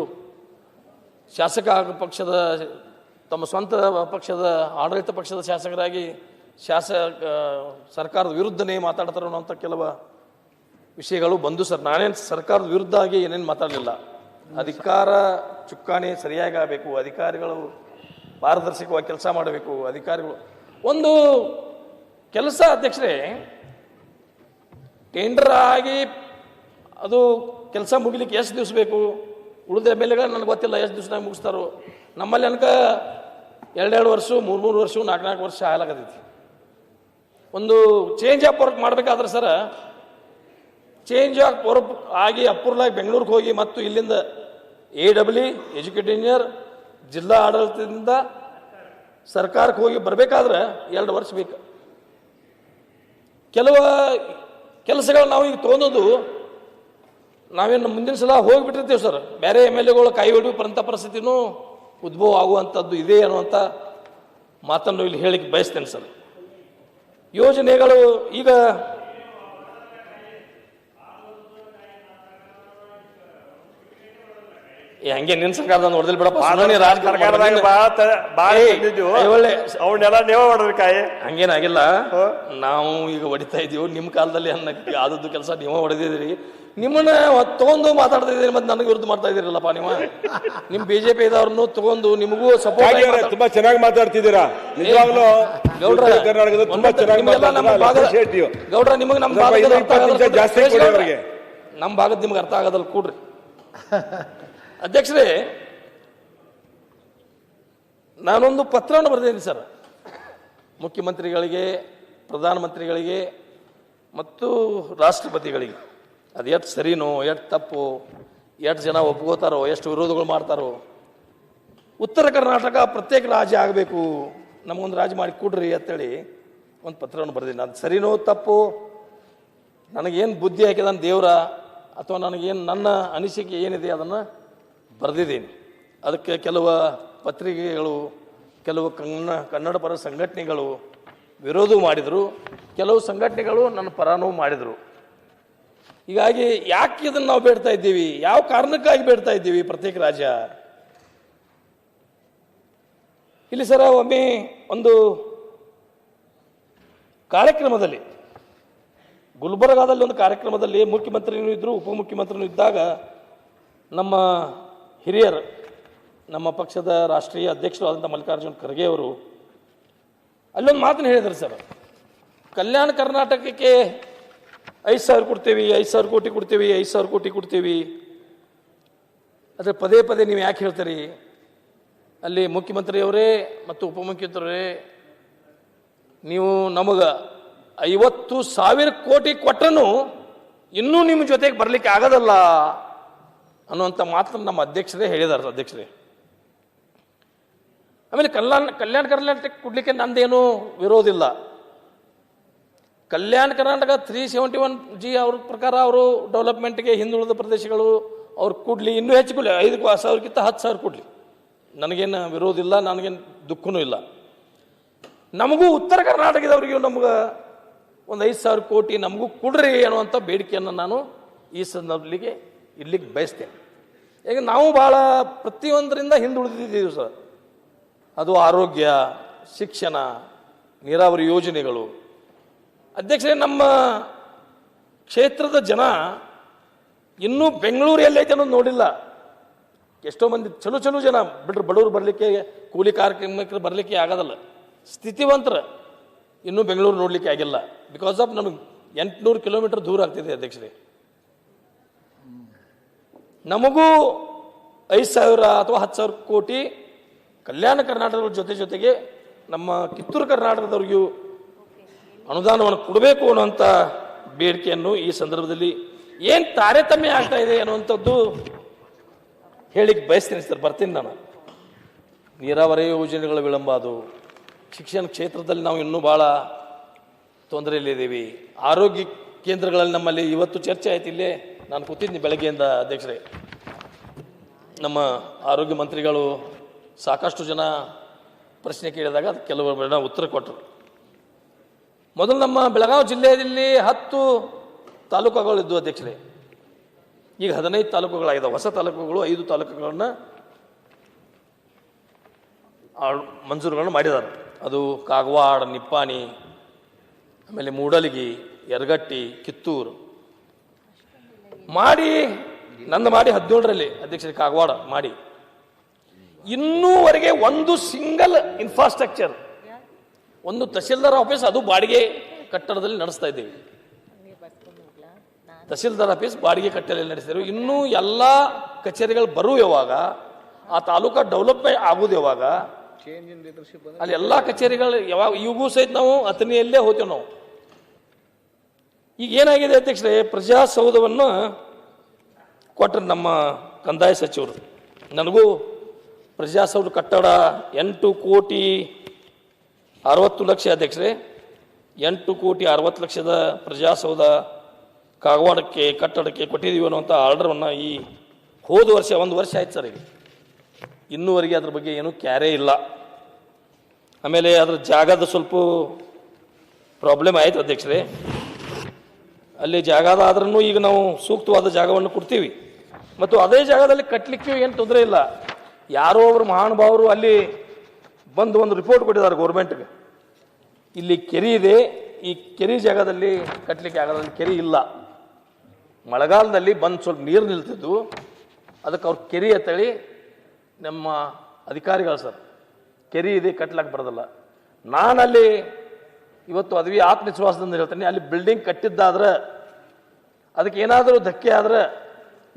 ಶಾಸಕ ಪಕ್ಷದ, ತಮ್ಮ ಸ್ವಂತ ಪಕ್ಷದ, ಆಡಳಿತ ಪಕ್ಷದ ಶಾಸಕರಾಗಿ ಶಾಸಕ ಸರ್ಕಾರದ ವಿರುದ್ಧನೇ ಮಾತಾಡ್ತಾರೋ ಅನ್ನೋಂಥ ಕೆಲವು ವಿಷಯಗಳು ಬಂದು ಸರ್, ನಾನೇನು ಸರ್ಕಾರದ ವಿರುದ್ಧ ಆಗಿ ಏನೇನು ಮಾತಾಡಲಿಲ್ಲ. ಅಧಿಕಾರ ಚುಕ್ಕಾಣಿ ಸರಿಯಾಗಿ ಆಗಬೇಕು, ಅಧಿಕಾರಿಗಳು ಪಾರದರ್ಶಕವಾಗಿ ಕೆಲಸ ಮಾಡಬೇಕು, ಅಧಿಕಾರಿಗಳು. ಒಂದು ಕೆಲಸ ಅಧ್ಯಕ್ಷರೇ ಟೆಂಡರ್ ಆಗಿ ಅದು ಕೆಲಸ ಮುಗಿಲಿಕ್ಕೆ ಎಷ್ಟು ದಿವಸ ಬೇಕು? ಉಳಿದ ಎಂ ಎಲ್ ಎಗಳು ನನಗೆ ಗೊತ್ತಿಲ್ಲ, ಎಷ್ಟು ದಿವಸನಾಗ ಮುಗಿಸ್ತಾರೋ. ನಮ್ಮಲ್ಲಿ ಅನ್ಕ ಎರಡೆರಡು ವರ್ಷ, ಮೂರು ಮೂರು ವರ್ಷ, ನಾಲ್ಕು ನಾಲ್ಕು ವರ್ಷ ಹಾಲಾಗತೈತಿ ಒಂದು ಚೇಂಜ್ ಆಫ್ ವರ್ಕ್ ಮಾಡಬೇಕಾದ್ರೆ ಸರ ಚೇಂಜ್ ಆಗಿ ಪೊರ ಆಗಿ ಅಪ್ಪುರ್ಲಾಗಿ ಬೆಂಗಳೂರಿಗೆ ಹೋಗಿ ಮತ್ತು ಇಲ್ಲಿಂದ ಎ ಡಬ್ಲ್ಯೂ ಎಜುಕೇಟ್ ಇಂಜಿನಿಯರ್ ಜಿಲ್ಲಾ ಆಡಳಿತದಿಂದ ಸರ್ಕಾರಕ್ಕೆ ಹೋಗಿ ಬರಬೇಕಾದ್ರೆ ಎರಡು ವರ್ಷ ಬೇಕು. ಕೆಲವು ಕೆಲಸಗಳು ನಾವು ಈಗ ತೋನೋದು ನಾವೇನು ಮುಂದಿನ ಸಲ ಹೋಗಿಬಿಟ್ಟಿರ್ತೀವಿ ಸರ್. ಬೇರೆ ಎಂ ಎಲ್ ಎಗಳು ಕೈ ಹಿಡಿಯುವಂಥ ಪರಿಸ್ಥಿತಿನೂ ಉದ್ಭವ ಆಗುವಂಥದ್ದು ಇದೆ ಅನ್ನುವಂಥ ಮಾತನ್ನು ಇಲ್ಲಿ ಹೇಳಿಕ್ಕೆ ಬಯಸ್ತೇನೆ ಸರ್. ಯೋಜನೆಗಳು ಈಗ ಹಂಗೆ ನಿನ್ ಸರ್ಕಾರದ ನೋಡಿದಿಲ್ ಬಿಡಪ್ಪ ಸುಮ್ಮನೆ ರಾಜಕಾರಣ ಸರ್ಕಾರದಾಗ ಮಾಡ್ಬೇಡ. ಬಾಳ ತ- ಬಾಳ ಏಯ್, ತಂದಿದ್ವು ಏ, ಒಳ್ಳೆ ಅವನ್ನೆಲ್ಲ ನೀವೇ ಹೊಡೆದ್ರಿ ಹಂಗೇನಾಗಿಲ್ಲ. ನಾವು ಈಗ ಹೊಡಿತಾ ಇದೀವಿ ನಿಮ್ಮ ಕಾಲದಲ್ಲಿ ಅನ್ನ ಆದದ್ದು ಕೆಲಸ ನೀವು ಹೊಡೆದಿದ್ದೀರಿ. ನಿಮ್ಮನ್ನ ತಗೊಂಡು ಮಾತಾಡ್ತಾ ಇದ್ದೀರಿ ಮತ್ತೆ ನನಗೆ ವಿರುದ್ಧ ಮಾಡ್ತಾ ಇದ್ದೀರಲ್ಲಪ್ಪ ನೀವು? ನಿಮ್ ಬಿಜೆಪಿ ಇದವ್ರನ್ನು ತಗೊಂಡು ನಿಮಗೂ ಸಪೋರ್ಟ್ ತುಂಬಾ ಚೆನ್ನಾಗಿ ಮಾತಾಡ್ತಿದ್ದೀರಾ? ನಿಜವಾಗ್ಲೂ ಗೌಡ್ರ ಕರ್ನಾಟಕದ ತುಂಬಾ ಚೆನ್ನಾಗಿ ಮಾತಾಡ್ತಾರೆ ಗೌಡ್ರ ನಿಮಗೆ ನಮ್ಮ ಭಾಗದ ಜಾಸ್ತಿ ನಮ್ಮ ಭಾಗದ ನಿಮ್ಗೆ ಅರ್ಥ ಆಗೋದಲ್ಲ ಕೂಡ್ರಿ. ಅಧ್ಯಕ್ಷರೇ, ನಾನೊಂದು ಪತ್ರವನ್ನು ಬರೆದಿದ್ದೀನಿ ಸರ್. ಮುಖ್ಯಮಂತ್ರಿಗಳಿಗೆ, ಪ್ರಧಾನಮಂತ್ರಿಗಳಿಗೆ ಮತ್ತು ರಾಷ್ಟ್ರಪತಿಗಳಿಗೆ. ಅದು ಎಷ್ಟು ಸರಿನೋ, ಎಷ್ಟು ತಪ್ಪು, ಎಷ್ಟು ಜನ ಒಪ್ಕೋತಾರೋ, ಎಷ್ಟು ವಿರೋಧಗಳು ಮಾಡ್ತಾರೋ. ಉತ್ತರ ಕರ್ನಾಟಕ ಪ್ರತ್ಯೇಕ ರಾಜ್ಯ ಆಗಬೇಕು. ನಮಗೊಂದು ರಾಜ್ಯ ಮಾಡಿ ಕೊಡ್ರಿ ಅಂತೇಳಿ ಒಂದು ಪತ್ರವನ್ನು ಬರೆದಿದ್ದೀನಿ. ಅದು ಸರಿನೋ, ತಪ್ಪು? ನನಗೇನು ಬುದ್ಧಿ ಹಾಕಿದ ದೇವರ? ಅಥವಾ ನನಗೇನು ನನ್ನ ಅನಿಸಿಕೆ ಏನಿದೆ ಅದನ್ನು ಬರೆದಿದ್ದೀನಿ. ಅದಕ್ಕೆ ಕೆಲವು ಪತ್ರಿಕೆಗಳು, ಕೆಲವು ಕನ್ನಡ ಕನ್ನಡ ಪರ ಸಂಘಟನೆಗಳು ವಿರೋಧ ಮಾಡಿದರು. ಕೆಲವು ಸಂಘಟನೆಗಳು ನನ್ನ ಪರಾನೂ ಮಾಡಿದರು. ಹೀಗಾಗಿ ಯಾಕೆ ಇದನ್ನು ನಾವು ಬೇಡ್ತಾ ಇದ್ದೀವಿ? ಯಾವ ಕಾರಣಕ್ಕಾಗಿ ಬೇಡ್ತಾ ಇದ್ದೀವಿ ಪ್ರತ್ಯೇಕ ರಾಜ್ಯ? ಇಲ್ಲಿ ಸರ, ಒಮ್ಮೆ ಒಂದು ಕಾರ್ಯಕ್ರಮದಲ್ಲಿ, ಗುಲ್ಬರ್ಗಾದಲ್ಲಿ ಒಂದು ಕಾರ್ಯಕ್ರಮದಲ್ಲಿ ಮುಖ್ಯಮಂತ್ರಿನೂ ಇದ್ದರು ಉಪಮುಖ್ಯಮಂತ್ರಿನೂ ಇದ್ದಾಗ ನಮ್ಮ ಹಿರಿಯರು, ನಮ್ಮ ಪಕ್ಷದ ರಾಷ್ಟ್ರೀಯ ಅಧ್ಯಕ್ಷರು ಆದಂಥ ಮಲ್ಲಿಕಾರ್ಜುನ್ ಖರ್ಗೆ ಅವರು ಅಲ್ಲೊಂದು ಮಾತನ್ನು ಹೇಳಿದ್ರು ಸರ್. ಕಲ್ಯಾಣ ಕರ್ನಾಟಕಕ್ಕೆ ಐದು ಸಾವಿರ ಕೊಡ್ತೀವಿ, ಐದು ಸಾವಿರ ಕೋಟಿ ಕೊಡ್ತೀವಿ, ಐದು ಸಾವಿರ ಕೋಟಿ ಕೊಡ್ತೀವಿ. ಆದರೆ ಪದೇ ಪದೇ ನೀವು ಯಾಕೆ ಹೇಳ್ತೀರಿ? ಅಲ್ಲಿ ಮುಖ್ಯಮಂತ್ರಿಯವರೇ ಮತ್ತು ಉಪಮುಖ್ಯಮಂತ್ರಿಯವರೇ ನೀವು ನಮಗೆ ಐವತ್ತು ಸಾವಿರ ಕೋಟಿ ಕೊಟ್ಟರೂ ಇನ್ನೂ ನಿಮ್ಮ ಜೊತೆಗೆ ಬರಲಿಕ್ಕೆ ಆಗೋದಲ್ಲ. ಅನ್ನುವಂಥ ಮಾತನ್ನು ನಮ್ಮ ಅಧ್ಯಕ್ಷರೇ ಹೇಳಿದಾರೆ ಅಧ್ಯಕ್ಷರೇ. ಆಮೇಲೆ ಕಲ್ಯಾಣ ಕಲ್ಯಾಣ ಕರ್ನಾಟಕ ಕೊಡಲಿಕ್ಕೆ ನಂದೇನು ವಿರೋಧಿಲ್ಲ. Kalyana Karnataka three seventy one J ಅವ್ರ ಪ್ರಕಾರ ಅವರು ಡೆವಲಪ್ಮೆಂಟ್ಗೆ ಹಿಂದುಳಿದ ಪ್ರದೇಶಗಳು ಅವ್ರು ಕೊಡಲಿ, ಇನ್ನೂ ಹೆಚ್ಚು ಕೊಡಲಿ, ಐದು ಸಾವಿರಕ್ಕಿಂತ ಹತ್ತು ಸಾವಿರ ಕೊಡಲಿ. ನನಗೇನು ವಿರೋಧಿಲ್ಲ ನನಗೇನು ದುಃಖನೂ ಇಲ್ಲ. ನಮಗೂ ಉತ್ತರ ಕರ್ನಾಟಕದವರಿಗೂ ನಮ್ಗೆ ಒಂದು ಐದು ಸಾವಿರ ಕೋಟಿ ನಮಗೂ ಕೊಡ್ರಿ ಅನ್ನುವಂಥ ಬೇಡಿಕೆಯನ್ನು ನಾನು ಈ ಸಂದರ್ಭದಲ್ಲಿ ಇಡ್ಲಿಕ್ಕೆ ಬಯಸ್ತೇನೆ. ಈಗ ನಾವು ಭಾಳ ಪ್ರತಿಯೊಂದರಿಂದ ಹಿಂದುಳಿದಿದ್ದೀವಿ ಸರ್. ಅದು ಆರೋಗ್ಯ, ಶಿಕ್ಷಣ, ನೀರಾವರಿ ಯೋಜನೆಗಳು. ಅಧ್ಯಕ್ಷರೇ, ನಮ್ಮ ಕ್ಷೇತ್ರದ ಜನ ಇನ್ನೂ ಬೆಂಗಳೂರು ಎಲ್ಲೈತೆ ಅನ್ನೋದು ನೋಡಿಲ್ಲ. ಎಷ್ಟೋ ಮಂದಿ, ಚಲೋ ಚಲೋ ಜನ ಬಿಡ್ರಿ, ಬಡವರು ಬರಲಿಕ್ಕೆ, ಕೂಲಿ ಕಾರ್ಯಕ್ರಮಕ್ಕೆ ಬರಲಿಕ್ಕೆ ಆಗೋದಲ್ಲ. ಸ್ಥಿತಿವಂತರ ಇನ್ನೂ ಬೆಂಗಳೂರು ನೋಡಲಿಕ್ಕೆ ಆಗಿಲ್ಲ. ಬಿಕಾಸ್ ಆಫ್ ನಮಗೆ ಎಂಟುನೂರು ಕಿಲೋಮೀಟರ್ ದೂರ ಆಗ್ತಿದೆ ಅಧ್ಯಕ್ಷರೇ. ನಮಗೂ ಐದು ಸಾವಿರ ಅಥವಾ ಹತ್ತು ಸಾವಿರ ಕೋಟಿ ಕಲ್ಯಾಣ ಕರ್ನಾಟಕದ ಜೊತೆ ಜೊತೆಗೆ ನಮ್ಮ ಕಿತ್ತೂರು ಕರ್ನಾಟಕದವ್ರಿಗೂ ಅನುದಾನವನ್ನು ಕೊಡಬೇಕು ಅನ್ನುವಂಥ ಬೇಡಿಕೆಯನ್ನು ಈ ಸಂದರ್ಭದಲ್ಲಿ ಏನು ತಾರತಮ್ಯ ಆಗ್ತಾ ಇದೆ ಅನ್ನುವಂಥದ್ದು ಹೇಳಿಕ್ಕೆ ಬಯಸ್ತೀನಿ ಸರ್, ಬರ್ತೀನಿ ನಾನು. ನೀರಾವರಿ ಯೋಜನೆಗಳ ವಿಳಂಬ ಅದು. ಶಿಕ್ಷಣ ಕ್ಷೇತ್ರದಲ್ಲಿ ನಾವು ಇನ್ನೂ ಭಾಳ ತೊಂದರೆಯಲ್ಲಿದ್ದೀವಿ. ಆರೋಗ್ಯ ಕೇಂದ್ರಗಳಲ್ಲಿ ನಮ್ಮಲ್ಲಿ ಇವತ್ತು ಚರ್ಚೆ ಆಯ್ತು ಇಲ್ಲೇ. ನಾನು ಕೂತಿದ್ದೀನಿ ಬೆಳಗ್ಗೆಯಿಂದ ಅಧ್ಯಕ್ಷರೇ, ನಮ್ಮ ಆರೋಗ್ಯ ಮಂತ್ರಿಗಳು ಸಾಕಷ್ಟು ಜನ ಪ್ರಶ್ನೆ ಕೇಳಿದಾಗ ಅದಕ್ಕೆ ಕೆಲವರು ಜನ ಉತ್ತರ ಕೊಟ್ಟರು. ಮೊದಲು ನಮ್ಮ ಬೆಳಗಾವಿ ಜಿಲ್ಲೆಯಲ್ಲಿ ಹತ್ತು ತಾಲೂಕುಗಳಿದ್ದು ಅಧ್ಯಕ್ಷರೇ. ಈಗ ಹದಿನೈದು ತಾಲೂಕುಗಳಾಗಿದ್ದಾವೆ ಹೊಸ ತಾಲೂಕುಗಳು ಐದು ತಾಲೂಕುಗಳನ್ನು ಮಂಜೂರುಗಳನ್ನು ಮಾಡಿದ್ದಾರೆ. ಅದು ಕಾಗವಾಡ, ನಿಪ್ಪಾಣಿ, ಆಮೇಲೆ ಮೂಡಲಗಿ, ಯರಗಟ್ಟಿ, ಕಿತ್ತೂರು. ಮಾಡಿ, ನಂದು ಮಾಡಿ ಹದಿನೇಳರಲ್ಲಿ ಅಧ್ಯಕ್ಷರ ಕಾಗವಾಡ ಮಾಡಿ. ಇನ್ನೂವರೆಗೆ ಒಂದು ಸಿಂಗಲ್ ಇನ್ಫ್ರಾಸ್ಟ್ರಕ್ಚರ್ ಒಂದು ತಹಸೀಲ್ದಾರ್ ಆಫೀಸ್ ಅದು ಬಾಡಿಗೆ ಕಟ್ಟಡದಲ್ಲಿ ನಡೆಸ್ತಾ ಇದ್ದೀವಿ. ತಹಸೀಲ್ದಾರ್ ಆಫೀಸ್ ಬಾಡಿಗೆ ಕಟ್ಟಡದಲ್ಲಿ ನಡೆಸಿದ್ರು ಇನ್ನೂ ಎಲ್ಲ ಕಚೇರಿಗಳು ಬರುವ ಯಾವಾಗ, ಆ ತಾಲೂಕಾ ಡೆವಲಪ್ ಆಗೋದು ಯಾವಾಗ, ಅಲ್ಲಿ ಎಲ್ಲ ಕಚೇರಿಗಳು ಯಾವಾಗ ಇವಾಗೂ ಸಹಿತ ನಾವು ಅಥಣಿಯಲ್ಲೇ ಹೋಗ್ತೇವೆ ನಾವು. ಈಗ ಏನಾಗಿದೆ ಅಧ್ಯಕ್ಷರೇ, ಪ್ರಜಾಸೌಧವನ್ನು ಕೊಟ್ಟರು ನಮ್ಮ ಕಂದಾಯ ಸಚಿವರು. ನನಗೂ ಪ್ರಜಾಸೌಧ ಕಟ್ಟಡ ಎಂಟು ಕೋಟಿ ಅರವತ್ತು ಲಕ್ಷ ಅಧ್ಯಕ್ಷರೇ, ಎಂಟು ಕೋಟಿ ಅರವತ್ತು ಲಕ್ಷದ ಪ್ರಜಾಸೌಧ ಕಾಗವಾಡಕ್ಕೆ, ಕಟ್ಟಡಕ್ಕೆ ಕೊಟ್ಟಿದ್ದೀವಿ ಅನ್ನುವಂಥ ಆರ್ಡರನ್ನು ಈ ಹೋದ ವರ್ಷ, ಒಂದು ವರ್ಷ ಆಯ್ತು ಸರ್ ಈಗ ಇನ್ನೂವರೆಗೆ ಅದ್ರ ಬಗ್ಗೆ ಏನೂ ಕ್ಯಾರೇ ಇಲ್ಲ. ಆಮೇಲೆ ಅದ್ರ ಜಾಗದ ಸ್ವಲ್ಪ ಪ್ರಾಬ್ಲಮ್ ಆಯಿತು ಅಧ್ಯಕ್ಷರೇ. ಅಲ್ಲಿ ಜಾಗದ ಆದ್ರೂ ಈಗ ನಾವು ಸೂಕ್ತವಾದ ಜಾಗವನ್ನು ಕೊಡ್ತೀವಿ. ಮತ್ತು ಅದೇ ಜಾಗದಲ್ಲಿ ಕಟ್ಟಲಿಕ್ಕೆ ಏನು ತೊಂದರೆ ಇಲ್ಲ. ಯಾರೋ ಒಬ್ಬರು ಮಹಾನುಭಾವರು ಅಲ್ಲಿ ಬಂದು ಒಂದು ರಿಪೋರ್ಟ್ ಕೊಟ್ಟಿದ್ದಾರೆ ಗೌರ್ಮೆಂಟ್ಗೆ ಇಲ್ಲಿ ಕೆರೆ ಇದೆ. ಈ ಕೆರೆ ಜಾಗದಲ್ಲಿ ಕಟ್ಟಲಿಕ್ಕೆ ಆಗೋದ್ರಲ್ಲಿ ಕೆರೆ ಇಲ್ಲ. ಮಳೆಗಾಲದಲ್ಲಿ ಬಂದು ಸ್ವಲ್ಪ ನೀರು ನಿಲ್ತಿದ್ದು ಅದಕ್ಕೆ ಅವ್ರು ಕೆರೆ ಅಂತೇಳಿ ನಮ್ಮ ಅಧಿಕಾರಿಗಳು ಸರ್, ಕೆರೆ ಇದೆ, ಕಟ್ಲಕ್ಕೆ ಬರೋದಲ್ಲ. ನಾನಲ್ಲಿ ಇವತ್ತು ಅದ್ವಿ ಆತ್ಮವಿಶ್ವಾಸದಿಂದ ಹೇಳ್ತೀನಿ, ಅಲ್ಲಿ ಬಿಲ್ಡಿಂಗ್ ಕಟ್ಟಿದ್ದಾದ್ರೆ, ಅದಕ್ಕೆ ಏನಾದರೂ ಧಕ್ಕೆ ಆದ್ರೆ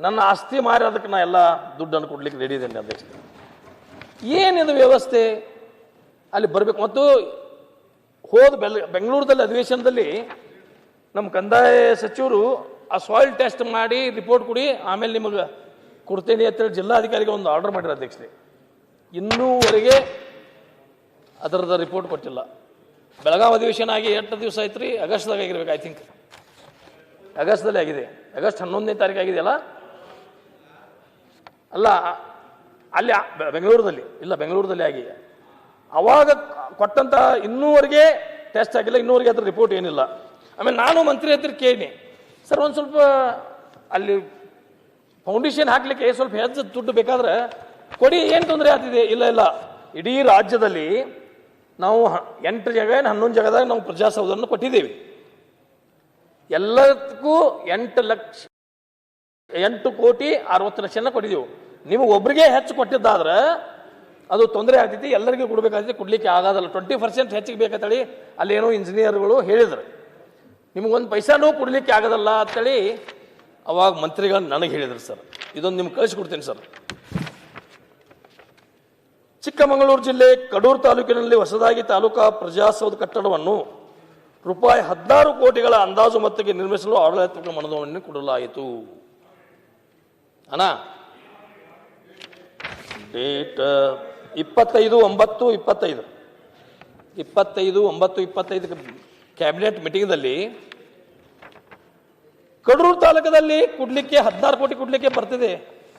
ನನ್ನ ಆಸ್ತಿ ಮಾರಿ ಅದಕ್ಕೆ ನಾ ಎಲ್ಲ ದುಡ್ಡನ್ನು ಕೊಡ್ಲಿಕ್ಕೆ ರೆಡಿ ಇದ್ದೇನೆ ಅಧ್ಯಕ್ಷ. ಏನಿದು ವ್ಯವಸ್ಥೆ? ಅಲ್ಲಿ ಬರಬೇಕು. ಮತ್ತು ಹೋದ ಬೆಲ್, ಬೆಂಗಳೂರದಲ್ಲಿ ಅಧಿವೇಶನದಲ್ಲಿ ನಮ್ಮ ಕಂದಾಯ ಸಚಿವರು ಆ ಸಾಯಿಲ್ ಟೆಸ್ಟ್ ಮಾಡಿ ರಿಪೋರ್ಟ್ ಕೊಡಿ, ಆಮೇಲೆ ನಿಮಗೆ ಕೊಡ್ತೇನೆ ಅಂತೇಳಿ ಜಿಲ್ಲಾಧಿಕಾರಿಗೆ ಒಂದು ಆರ್ಡರ್ ಮಾಡಿರೋ ಅಧ್ಯಕ್ಷರೇ. ಇನ್ನೂವರೆಗೆ ಅದರದ ರಿಪೋರ್ಟ್ ಕೊಟ್ಟಿಲ್ಲ. ಬೆಳಗಾವಿ ಅಧಿವೇಶನ ಆಗಿ ಎಂಟು ದಿವಸ ಆಯ್ತು ರೀ ಆಗಸ್ಟ್ದಾಗ ಆಗಿರ್ಬೇಕು ಐ ಥಿಂಕ್ ಆಗಸ್ಟ್ದಲ್ಲಿ ಆಗಿದೆ. ಆಗಸ್ಟ್ ಹನ್ನೊಂದನೇ ತಾರೀಕು ಆಗಿದೆಯಲ್ಲ? ಅಲ್ಲ, ಅಲ್ಲಿ ಬೆಂಗಳೂರಿನಲ್ಲಿ ಇಲ್ಲ, ಬೆಂಗಳೂರದಲ್ಲಿ ಆಗಿ. ಅವಾಗ ಕೊಟ್ಟಂತ ಇನ್ನೂವರೆಗೆ ಟೆಸ್ಟ್ ಆಗಿಲ್ಲ, ಇನ್ನೂವರೆಗೆ ಅದ್ರ ರಿಪೋರ್ಟ್ ಏನಿಲ್ಲ. ಆಮೇಲೆ ನಾನು ಮಂತ್ರಿ ಹತ್ರ ಕೇಳಿ ಸರ್ ಒಂದು ಸ್ವಲ್ಪ ಅಲ್ಲಿ ಫೌಂಡೇಶನ್ ಹಾಕ್ಲಿಕ್ಕೆ ಸ್ವಲ್ಪ ಹೆಚ್ಚು ದುಡ್ಡು ಬೇಕಾದ್ರೆ ಕೊಡಿ, ಏನು ತೊಂದರೆ ಆಗ್ತಿದೆ? ಇಲ್ಲ ಇಲ್ಲ. ಇಡೀ ರಾಜ್ಯದಲ್ಲಿ ನಾವು ಎಂಟು ಜಾಗ ಏನು ಹನ್ನೊಂದು ಜಾಗದಾಗ ನಾವು ಪ್ರಜಾಸೌಧವನ್ನು ಕೊಟ್ಟಿದ್ದೀವಿ. ಎಲ್ಲದಕ್ಕೂ ಎಂಟು ಲಕ್ಷ, ಎಂಟು ಕೋಟಿ ಅರವತ್ತು ಲಕ್ಷನ ಕೊಟ್ಟಿದ್ದೀವಿ. ನೀವು ಒಬ್ರಿಗೆ ಹೆಚ್ಚು ಕೊಟ್ಟಿದ್ದಾದ್ರೆ ಅದು ತೊಂದರೆ ಆಗ್ತೈತಿ, ಎಲ್ಲರಿಗೂ ಕೊಡಬೇಕಾಗ್ತೈತಿ, ಕೊಡಲಿಕ್ಕೆ ಆಗೋದಲ್ಲ. ಟ್ವೆಂಟಿ ಪರ್ಸೆಂಟ್ ಹೆಚ್ಚಿಗೆ ಬೇಕಂತೇಳಿ ಅಲ್ಲೇನೋ ಇಂಜಿನಿಯರ್ಗಳು ಹೇಳಿದ್ರು. ನಿಮಗೊಂದು ಪೈಸಾನೂ ಕೊಡಲಿಕ್ಕೆ ಆಗೋದಲ್ಲ ಅಂತೇಳಿ ಅವಾಗ ಮಂತ್ರಿಗಳು ನನಗೆ ಹೇಳಿದ್ರು ಸರ್. ಇದೊಂದು ನಿಮ್ಗೆ ಕಳಿಸ್ಕೊಡ್ತೀನಿ ಸರ್. ಚಿಕ್ಕಮಗಳೂರು ಜಿಲ್ಲೆ ಕಡೂರು ತಾಲೂಕಿನಲ್ಲಿ ಹೊಸದಾಗಿ ತಾಲೂಕಾ ಪ್ರಜಾಸೌಧ ಕಟ್ಟಡವನ್ನು ರೂಪಾಯಿ ಹದಿನಾರು ಕೋಟಿಗಳ ಅಂದಾಜು ಮೊತ್ತಕ್ಕೆ ನಿರ್ಮಿಸಲು ಆಡಳಿತಾತ್ಮಕ ಮನದವನ್ನು ಕೊಡಲಾಯಿತು. ಅನಾ ಡೇಟ್ ಇಪ್ಪತ್ತೈದು, ಒಂಬತ್ತು, ಇಪ್ಪತ್ತೈದು. ಇಪ್ಪತ್ತೈದು, ಒಂಬತ್ತು, ಇಪ್ಪತ್ತೈದು ಕ್ಯಾಬಿನೆಟ್ ಮೀಟಿಂಗ್ದಲ್ಲಿ ಕಡೂರು ತಾಲೂಕದಲ್ಲಿ ಕೊಡ್ಲಿಕ್ಕೆ ಹದಿನಾರು ಕೋಟಿ ಕೊಡ್ಲಿಕ್ಕೆ ಬರ್ತಿದೆ.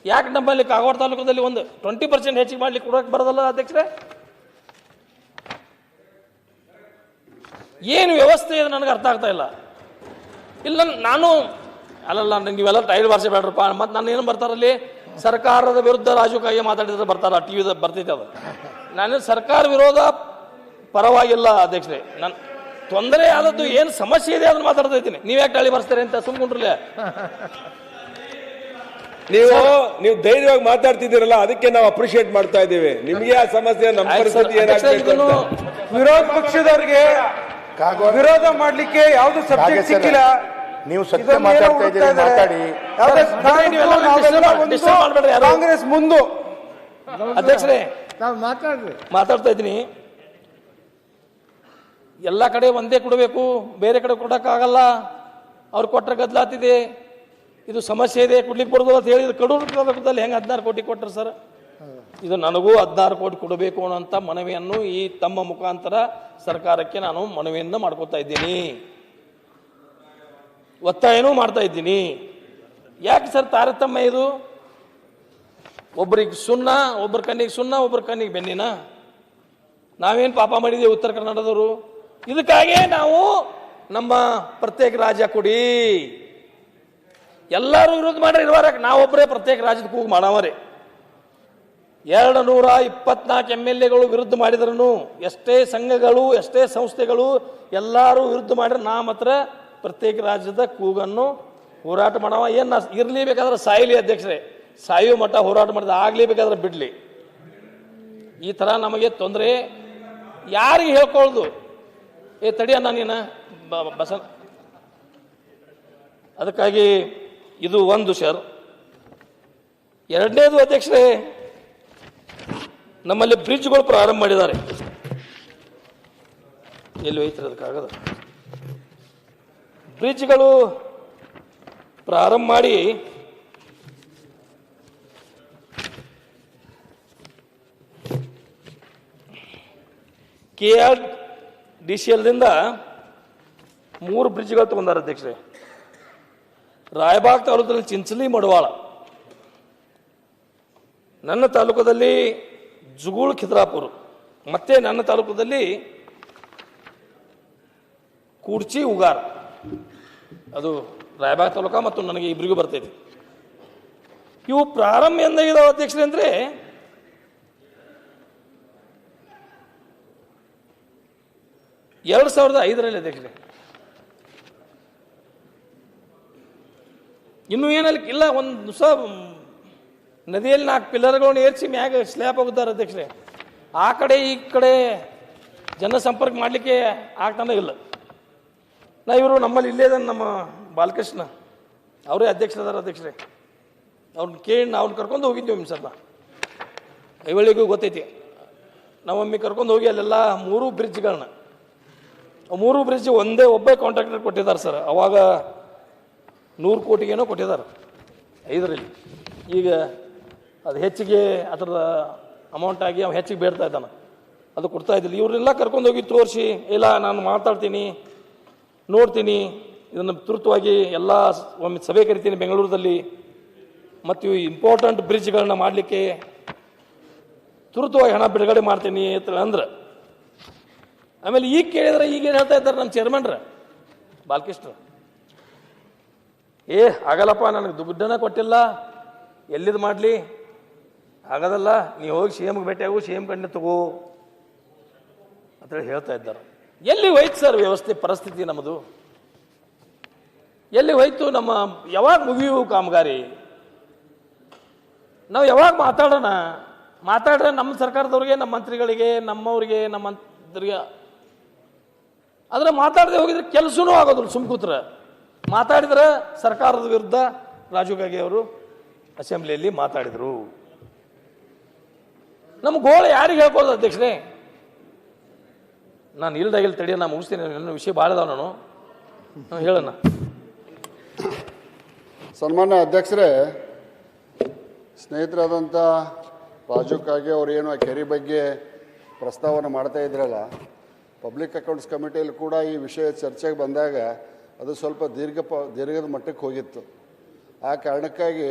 ಯಾಕೆ ನಮ್ಮಲ್ಲಿ ಕಾಗವಾಡ ತಾಲೂಕದಲ್ಲಿ ಒಂದು ಟ್ವೆಂಟಿ ಪರ್ಸೆಂಟ್ ಹೆಚ್ಚಿಗೆ ಮಾಡ್ಲಿಕ್ಕೆ ಕೊಡೋಕೆ ಬರೋದಲ್ಲ ಅಧ್ಯಕ್ಷರೇ? ಏನು ವ್ಯವಸ್ಥೆ ಇದೆ ನನಗೆ ಅರ್ಥ ಆಗ್ತಾ ಇಲ್ಲ. ಇಲ್ಲ, ನಾನು ಅಲ್ಲಲ್ಲ ನೀವೆಲ್ಲ ಟೈಲ್ ವರ್ಷ ಬೇಡ್ರಪ್ಪ. ಮತ್ತೆ ನಾನು ಏನು ಬರ್ತಾರಲ್ಲಿ ಸರ್ಕಾರದ ವಿರುದ್ಧ ರಾಜಕೀಯ ಮಾತಾಡಿದ್ರೆ ಬರ್ತಾರ ಟಿ ವಿದ ಬರ್ತೈತೆ ಅದು. ನಾನು ಸರ್ಕಾರ ವಿರೋಧ ಪರವಾಗಿಲ್ಲ ಅಧ್ಯಕ್ಷರೇ. ನಾನು ತೊಂದರೆ ಆದದ್ದು ಏನು ಸಮಸ್ಯೆ ಇದೆ ಅದನ್ನು ಮಾತಾಡ್ತಾ ಇದ್ದೀನಿ. ನೀವು ಯಾಕೆ ಟಳಿ ಬರ್ಸ್ತಾರೆ ಅಂತ ಸುಮ್ಕೊಂಡ್ರಲ್ಲ? ನೀವು ನೀವು ಧೈರ್ಯವಾಗಿ ಮಾತಾಡ್ತಿದ್ದೀರಲ್ಲ ಅದಕ್ಕೆ ನಾವು ಅಪ್ರಿಶಿಯೇಟ್ ಮಾಡ್ತಾ ಇದ್ದೇವೆ. ನಿಮ್ಗೆ ಆ ಸಮಸ್ಯೆ ನಮ್ಮ ಪರಿಸ್ಥಿತಿ ಅಧ್ಯಕ್ಷರೇ, ಏನಾಗ್ಬೇಕು ಅಂತ. ವಿರೋಧ ಪಕ್ಷದವರಿಗೆ ವಿರೋಧ ಮಾಡ್ಲಿಕ್ಕೆ ಯಾವ್ದು ಸಬ್ಜೆಕ್ಟ್ ಸಿಕ್ಕಿಲ್ಲ. ನೀವು ಸತ್ಯ ಮಾತಾಡ್ತಾ ಇದ್ದೀರಿ, ಮಾತಾಡಿ. ಕಾಂಗ್ರೆಸ್ ಮುಂದು. ಅಧ್ಯಕ್ಷರೇ ಮಾತಾಡ್ರಿ. ಮಾತಾಡ್ತಾ ಇದ್ದೀನಿ. ಎಲ್ಲ ಕಡೆ ಒಂದೇ ಕೊಡಬೇಕು ಬೇರೆ ಕಡೆ ಕೊಡಕ್ಕಾಗಲ್ಲ. ಅವ್ರು ಕೊಟ್ಟರೆ ಗದ್ದಲಾತಿದೆ ಇದು ಸಮಸ್ಯೆ ಇದೆ, ಕೊಡ್ಲಿಕ್ಕೆ ಬರೋದು ಅಂತ ಹೇಳಿದ್ರು ಕಡೂರು ತಾಲೂಕದಲ್ಲಿ ಹೆಂಗೆ ಹದಿನಾರು ಕೋಟಿ ಕೊಟ್ಟರು ಸರ್? ಇದು ನನಗೂ ಹದಿನಾರು ಕೋಟಿ ಕೊಡಬೇಕು ಅನ್ನೋಂಥ ಮನವಿಯನ್ನು ಈ ತಮ್ಮ ಮುಖಾಂತರ ಸರ್ಕಾರಕ್ಕೆ ನಾನು ಮನವಿಯನ್ನು ಮಾಡ್ಕೋತಾ ಇದ್ದೀನಿ. ಒತ್ತಾಯನೂ ಮಾಡ್ತಾ ಇದ್ದೀನಿ. ಯಾಕೆ ಸರ್ ತಾರತಮ್ಯ ಇದು? ಒಬ್ರಿಗೆ ಸುಣ್ಣ ಒಬ್ಬರ ಕಣ್ಣಿಗೆ ಸುಣ್ಣ ಒಬ್ಬರ ಕಣ್ಣಿಗೆ ಬೆನ್ನಿನ? ನಾವೇನು ಪಾಪ ಮಾಡಿದ್ದೀವಿ ಉತ್ತರ ಕನ್ನಡದವರು ಇದಕ್ಕಾಗೇ ನಾವು ನಮ್ಮ ಪ್ರತ್ಯೇಕ ರಾಜ್ಯ ಕೊಡಿ. ಎಲ್ಲರೂ ವಿರೋಧ ಮಾಡ್ರಿ ಇರುವಾರ ನಾವೊಬ್ಬರೇ ಪ್ರತ್ಯೇಕ ರಾಜ್ಯದ ಕೂಗು ಮಾಡವರೇ. ಎರಡು ನೂರ ಇಪ್ಪತ್ನಾಲ್ಕು ಎಂ ಎಲ್ ಎಗಳು ವಿರುದ್ಧ ಮಾಡಿದ್ರು ಎಷ್ಟೇ ಸಂಘಗಳು, ಎಷ್ಟೇ ಸಂಸ್ಥೆಗಳು ಎಲ್ಲರೂ ವಿರುದ್ಧ ಮಾಡಿದ್ರೆ ನಾ ಮಾತ್ರ ಪ್ರತ್ಯೇಕ ರಾಜ್ಯದ ಕೂಗನ್ನು ಹೋರಾಟ ಮಾಡವ. ಏನು ಇರ್ಲಿ ಬೇಕಾದ್ರೆ ಸಾಯಿಲಿ ಅಧ್ಯಕ್ಷರೇ. ಸಾಯುವ ಮಟ್ಟ ಹೋರಾಟ ಮಾಡಿದ ಆಗಲೇಬೇಕಾದ್ರೆ ಬಿಡಲಿ. ಈ ಥರ ನಮಗೆ ತೊಂದರೆ ಯಾರಿಗೆ ಹೇಳ್ಕೊಳ್ದು? ಏ ತಡಿಯಣ್ಣ ನೀನು. ಬಸ ಅದಕ್ಕಾಗಿ ಇದು ಒಂದು ಸರ್ ಎರಡನೇದು ಅಧ್ಯಕ್ಷರೇ, ನಮ್ಮಲ್ಲಿ ಬ್ರಿಡ್ಜ್ಗಳು ಪ್ರಾರಂಭ ಮಾಡಿದ್ದಾರೆ. ಎಲ್ಲಿ ಹೋಯ್ತಾರೆ ಅದಕ್ಕಾಗದ ಬ್ರಿಡ್ಜ್ಗಳು ಪ್ರಾರಂಭ ಮಾಡಿ ಕೆ ಆರ್ ಡಿ ಸಿ ಎಲ್ದಿಂದ ಮೂರು ಬ್ರಿಡ್ಜ್ಗಳು ತಗೊಂಡಾರ ಅಧ್ಯಕ್ಷರೇ. ರಾಯಬಾಗ್ ತಾಲೂಕಿನಲ್ಲಿ ಚಿಂಚಲಿ ಮಡವಾಳ. ನನ್ನ ತಾಲೂಕದಲ್ಲಿ ಜುಗೂಳ್ ಖಿದ್ರಾಪುರ. ಮತ್ತೆ ನನ್ನ ತಾಲೂಕದಲ್ಲಿ ಕೂಡ್ಚಿ ಉಗಾರ್. ಅದು ರಾಯಬಾಗ್ ತಾಲೂಕ ಮತ್ತು ನನಗೆ ಇಬ್ಬರಿಗೂ ಬರ್ತೈತಿ. ಇವು ಪ್ರಾರಂಭ ಎಂದಾಗಿದ್ದಾವೆ ಅಧ್ಯಕ್ಷರೇ ಅಂದ್ರೆ ಎರಡು ಸಾವಿರದ ಐದರಲ್ಲಿ ಅಧ್ಯಕ್ಷರೇ. ಇನ್ನೂ ಏನಲ್ಲಿ ಇಲ್ಲ, ಒಂದು ದಿವಸ ನದಿಯಲ್ಲಿ ನಾಲ್ಕು ಪಿಲ್ಲರ್ಗಳನ್ನ ಏರಿಸಿ ಮ್ಯಾಗ ಸ್ಲ್ಯಾಪ್ ಹೋಗುತ್ತಾರೆ ಅಧ್ಯಕ್ಷರೇ. ಆ ಕಡೆ, ಈ ಕಡೆ ಜನಸಂಪರ್ಕ ಮಾಡಲಿಕ್ಕೆ ಆಗ್ತಾನೆ ಇಲ್ಲ. ನಾ ಇವರು ನಮ್ಮಲ್ಲಿ ಇಲ್ಲೇ ನಮ್ಮ ಬಾಲಕೃಷ್ಣ. ಅವರೇ ಅಧ್ಯಕ್ಷರದಾರ ಅಧ್ಯಕ್ಷರೇ. ಅವ್ರನ್ನ ಕೇಳಿ ನಾವು ಕರ್ಕೊಂಡು ಹೋಗಿದ್ದೀವಿ ಒಮ್ಮೆ ಸರ್ ಐವಳಿಗೂ ಗೊತ್ತೈತಿ. ನಮ್ಮಮ್ಮಿ ಕರ್ಕೊಂಡು ಹೋಗಿ ಅಲ್ಲೆಲ್ಲ ಮೂರು ಬ್ರಿಡ್ಜ್ಗಳನ್ನ ಮೂರು ಬ್ರಿಡ್ಜ್ ಒಂದೇ ಒಬ್ಬೇ ಕಾಂಟ್ರಾಕ್ಟರ್ ಕೊಟ್ಟಿದ್ದಾರೆ ಸರ್ ಅವಾಗ ನೂರು ಕೋಟಿಗೇನೋ ಕೊಟ್ಟಿದ್ದಾರೆ. ಐದರಲ್ಲಿ. ಈಗ ಅದು ಹೆಚ್ಚಿಗೆ ಅದರ ಅಮೌಂಟ್ ಆಗಿ ಅವ ಹೆಚ್ಚಿಗೆ ಬೇಡ್ತಾ ಇದ್ದಾನೆ. ಅದು ಕೊಡ್ತಾ ಇದ್ದಿಲ್ಲ. ಇವರೆಲ್ಲ ಕರ್ಕೊಂಡು ಹೋಗಿ ತೋರಿಸಿ, ಇಲ್ಲ, ನಾನು ಮಾತಾಡ್ತೀನಿ, ನೋಡ್ತೀನಿ, ಇದನ್ನು ತುರ್ತವಾಗಿ ಎಲ್ಲ ಒಮ್ಮೆ ಸಭೆ ಕರಿತೀನಿ ಬೆಂಗಳೂರದಲ್ಲಿ. ಮತ್ತು ಇವು ಇಂಪಾರ್ಟೆಂಟ್ ಬ್ರಿಡ್ಜ್ಗಳನ್ನ ಮಾಡಲಿಕ್ಕೆ ತುರ್ತವಾಗಿ ಹಣ ಬಿಡುಗಡೆ ಮಾಡ್ತೀನಿ ಅಂತ ಅಂದ್ರೆ. ಆಮೇಲೆ ಈಗ ಕೇಳಿದ್ರೆ ಈಗೇನು ಹೇಳ್ತಾ ಇದ್ದಾರೆ ನಮ್ಮ ಚೇರ್ಮನ್ರ ಬಾಲಕೃಷ್ಣ ಏ, ಆಗಲ್ಲಪ್ಪ, ನನಗೆ ದುಡ್ಡನ್ನ ಕೊಟ್ಟಿಲ್ಲ. ಎಲ್ಲಿದು ಮಾಡಲಿ? ಆಗೋದಲ್ಲ ನೀವು ಹೋಗಿ ಸಿ ಎಮ್ಗೆ ಭೇಟಿ ಆಗು, ಸಿ ಎಂ ತಗೋ. ಅಂತೇಳಿ ಹೇಳ್ತಾ ಇದ್ದಾರೆ. ಎಲ್ಲಿ ಹೋಯ್ತು ಸರ್ ವ್ಯವಸ್ಥೆ, ಪರಿಸ್ಥಿತಿ ನಮ್ಮದು ಎಲ್ಲಿ ಹೋಯ್ತು ನಮ್ಮ, ಯಾವಾಗ ಮುಗಿಯು ಕಾಮಗಾರಿ? ನಾವು ಯಾವಾಗ ಮಾತಾಡೋಣ? ಮಾತಾಡ್ರೆ ನಮ್ಮ ಸರ್ಕಾರದವ್ರಿಗೆ ನಮ್ಮ ಮಂತ್ರಿಗಳಿಗೆ, ನಮ್ಮವ್ರಿಗೆ ನಮ್ಮ ಆದ್ರೆ ಮಾತಾಡದೆ ಹೋಗಿದ್ರೆ ಕೆಲಸನೂ ಆಗೋದಿಲ್ಲ ಸುಮ್ ಕೂತ್ರೆ ಮಾತಾಡಿದ್ರೆ ಸರ್ಕಾರದ ವಿರುದ್ಧ ರಾಜೀವ್ ಗಾಂಧಿ ಅವರು ಅಸೆಂಬ್ಲಿಯಲ್ಲಿ ಮಾತಾಡಿದರು. ನಮ್ಮ ಗೋಳ ಯಾರಿಗೆ ಹೇಳ್ಕೊಳ್ಳೋದು ಅಧ್ಯಕ್ಷರೇ? ನಾನು ಇಲ್ದಾಗಿಲ್ಲ ತಡಿ ನಾನು ಮುಗಿಸ್ತೀನಿ. ನನ್ನ ವಿಷಯ ಭಾಳ ಇದಾವೆ ನಾನು. ಹೇಳೋಣ ಸನ್ಮಾನ್ಯ ಅಧ್ಯಕ್ಷರೇ ಸ್ನೇಹಿತರಾದಂಥ ರಾಜು ಕಾಗೆ ಅವರು ಏನು ಆ ಕೆರೆ ಬಗ್ಗೆ ಪ್ರಸ್ತಾವನೆ ಮಾಡ್ತಾ ಇದ್ರಲ್ಲ ಪಬ್ಲಿಕ್ ಅಕೌಂಟ್ಸ್ ಕಮಿಟಿಯಲ್ಲಿ ಕೂಡ ಈ ವಿಷಯ ಚರ್ಚೆಗೆ ಬಂದಾಗ ಅದು ಸ್ವಲ್ಪ ದೀರ್ಘ ಪ, ದೀರ್ಘದ ಮಟ್ಟಕ್ಕೆ ಹೋಗಿತ್ತು. ಆ ಕಾರಣಕ್ಕಾಗಿ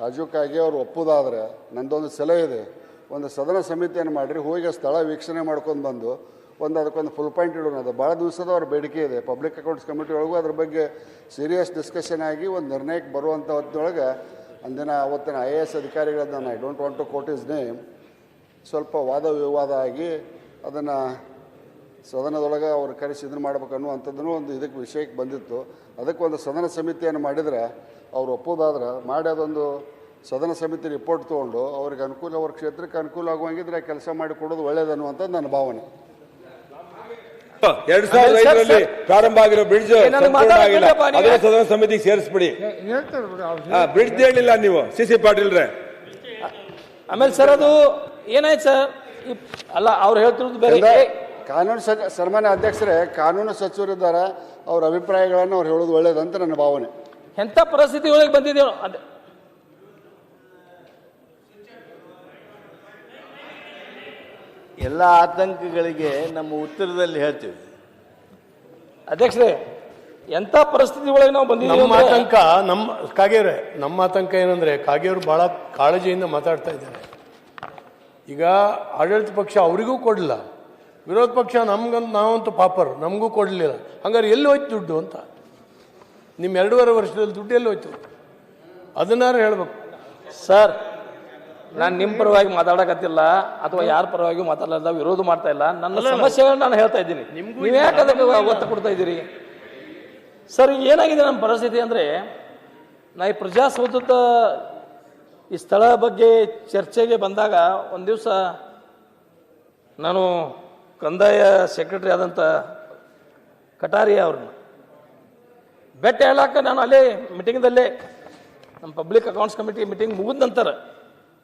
ರಾಜೀವ್ ಕಾಗೆ ಅವರು ಒಪ್ಪೋದಾದರೆ ನಂದೊಂದು ಸಲಹೆ ಇದೆ. ಒಂದು ಸದನ ಸಮಿತಿಯನ್ನು ಮಾಡಿರಿ, ಹೋಗಿ ಸ್ಥಳ ವೀಕ್ಷಣೆ ಮಾಡ್ಕೊಂಡು ಬಂದು ಒಂದು ಅದಕ್ಕೊಂದು ಫುಲ್ ಪಾಯಿಂಟ್ ಇಡೋಣ ಅದು ಭಾಳ ದಿವಸದ ಅವ್ರ ಬೇಡಿಕೆ ಇದೆ. ಪಬ್ಲಿಕ್ ಅಕೌಂಟ್ಸ್ ಕಮಿಟಿ ಒಳಗೂ ಅದ್ರ ಬಗ್ಗೆ ಸೀರಿಯಸ್ ಡಿಸ್ಕಷನ್ ಆಗಿ ಒಂದು ನಿರ್ಣಯಕ್ಕೆ ಬರುವಂಥ ಹೊತ್ತಿನೊಳಗೆ ಅಂದಿನ ಅವತ್ತಿನ ಐ ಎ ಎಸ್ ನಾನು I don't want to quote his name ಸ್ವಲ್ಪ ವಾದ ವಿವಾದ ಆಗಿ ಅದನ್ನು ಸದನದೊಳಗೆ ಅವ್ರು ಕರೆಸಿ ಇದನ್ನು ಮಾಡ್ಬೇಕು ಅನ್ನುವಂಥದ್ದನ್ನು ಒಂದು ಇದಕ್ಕೆ ವಿಷಯಕ್ಕೆ ಬಂದಿತ್ತು. ಅದಕ್ಕೆ ಒಂದು ಸದನ ಸಮಿತಿಯನ್ನು ಮಾಡಿದರೆ ಅವ್ರು ಒಪ್ಪೋದಾದ್ರೆ ಮಾಡಿ ಅದೊಂದು ಸದನ ಸಮಿತಿ ರಿಪೋರ್ಟ್ ತೊಗೊಂಡು ಅವ್ರಿಗೆ ಅನುಕೂಲ ಅವ್ರ ಕ್ಷೇತ್ರಕ್ಕೆ ಅನುಕೂಲ ಆಗುವಂಗಿದ್ರೆ ಕೆಲಸ ಮಾಡಿ ಕೊಡೋದು ಒಳ್ಳೇದು ಅನ್ನುವಂಥದ್ದು ನನ್ನ ಭಾವನೆ. ಎರಡ್ ಸಾವಿರದ ಐದರಲ್ಲಿ ಪ್ರಾರಂಭ ಆಗಿರೋ ಬ್ರಿಡ್ಜ್ ಸಂಪೂರ್ಣ ಆಗಿಲ್ಲ. ಅದನ್ನ ಸದನ ಸಮಿತಿಗೆ ಸೇರಿಸ್ಬಿಡಿ. ಬ್ರಿಡ್ಜ್ ಹೇಳಿಲ್ಲ ನೀವು. ಸಿ ಸಿ ಪಾಟೀಲ್ರೆ. ಆಮೇಲೆ ಸರ್ ಅದು ಏನಾಯ್ತು ಸರ್? ಅಲ್ಲ ಅವ್ರು ಹೇಳ್ತಿರೋದು ಬೇರೆ. ಕಾನೂನು ಸಚ ಸನ್ಮಾನ್ಯ ಅಧ್ಯಕ್ಷರೇ ಕಾನೂನು ಸಚಿವರಿದ್ದಾರೆ. ಅವ್ರ ಅಭಿಪ್ರಾಯಗಳನ್ನು ಅವ್ರು ಹೇಳೋದು ಒಳ್ಳೇದಂತ ನನ್ನ ಭಾವನೆ. ಎಂಥ ಪರಿಸ್ಥಿತಿ ಒಳಗೆ ಬಂದಿದ್ದೇವೆ ಅದೇ. ಎಲ್ಲ ಆತಂಕಗಳಿಗೆ ನಮ್ಮ ಉತ್ತರದಲ್ಲಿ ಹೇಳ್ತೀವಿ. ಅಧ್ಯಕ್ಷರೇ ಎಂಥ ಪರಿಸ್ಥಿತಿ ಒಳಗೆ ನಾವು ಬಂದಿದ್ದೀವಿ ನಮ್ಮ ಅಂದ್ರೆ- ಆತಂಕ ನಮ್ಮ ಕಾಗೇವ್ರೆ ನಮ್ಮ ಆತಂಕ ಏನಂದ್ರೆ ಕಾಗೇವ್ರು ಬಹಳ ಕಾಳಜಿಯಿಂದ ಮಾತಾಡ್ತಾ ಇದ್ದಾರೆ. ಈಗ ಆಡಳಿತ ಪಕ್ಷ ಅವರಿಗೂ ಕೊಡಲಿಲ್ಲ ವಿರೋಧ ಪಕ್ಷ ನಮ್ಗಂತ ನಾವಂತೂ ಪಾಪರ್ ನಮಗೂ ಕೊಡಲಿಲ್ಲ. ಹಂಗಾರೆ ಎಲ್ಲಿ ಹೋಯ್ತು ದುಡ್ಡು ಅಂತ? ನಿಮ್ಮ ಎರಡೂವರೆ ವರ್ಷದಲ್ಲಿ ದುಡ್ಡು ಎಲ್ಲಿ ಹೋಯ್ತು? ಅದನ್ನಾರು ಹೇಳ್ಬೇಕು. ಸರ್ ನಾನು ನಿಮ್ಮ ಪರವಾಗಿ ಮಾತಾಡಕತ್ತಿಲ್ಲ ಅಥವಾ ಯಾರ ಪರವಾಗಿ ಮಾತಾಡಲ್ಲ ವಿರೋಧ ಮಾಡ್ತಾ ಇಲ್ಲ. ನನ್ನ ಸಮಸ್ಯೆಗಳನ್ನ ನಾನು ಹೇಳ್ತಾ ಇದ್ದೀನಿ. ನೀವು ಯಾಕೆ ಅದಕ್ಕೆ ಒತ್ತು ಕೊಡ್ತಾ ಇದ್ದೀರಿ? ಸರ್ ಏನಾಗಿದೆ ನಮ್ಮ ಪರಿಸ್ಥಿತಿ ಅಂದರೆ ನಾ ಈ ಪ್ರಜಾಸೌಧದ ಈ ಸ್ಥಳ ಬಗ್ಗೆ ಚರ್ಚೆಗೆ ಬಂದಾಗ ಒಂದು ದಿವಸ ನಾನು ಕಂದಾಯ ಸೆಕ್ರೆಟರಿ ಆದಂಥ ಕಟಾರಿಯ ಅವ್ರನ್ನ. ಬೆಟ್ಟ ಹೇಳಕ್ಕೆ ನಾನು ಅಲ್ಲೇ ಮೀಟಿಂಗ್ದಲ್ಲೇ ನಮ್ಮ ಪಬ್ಲಿಕ್ ಅಕೌಂಟ್ಸ್ ಕಮಿಟಿ ಮೀಟಿಂಗ್ ಮುಗಿದ ನಂತರ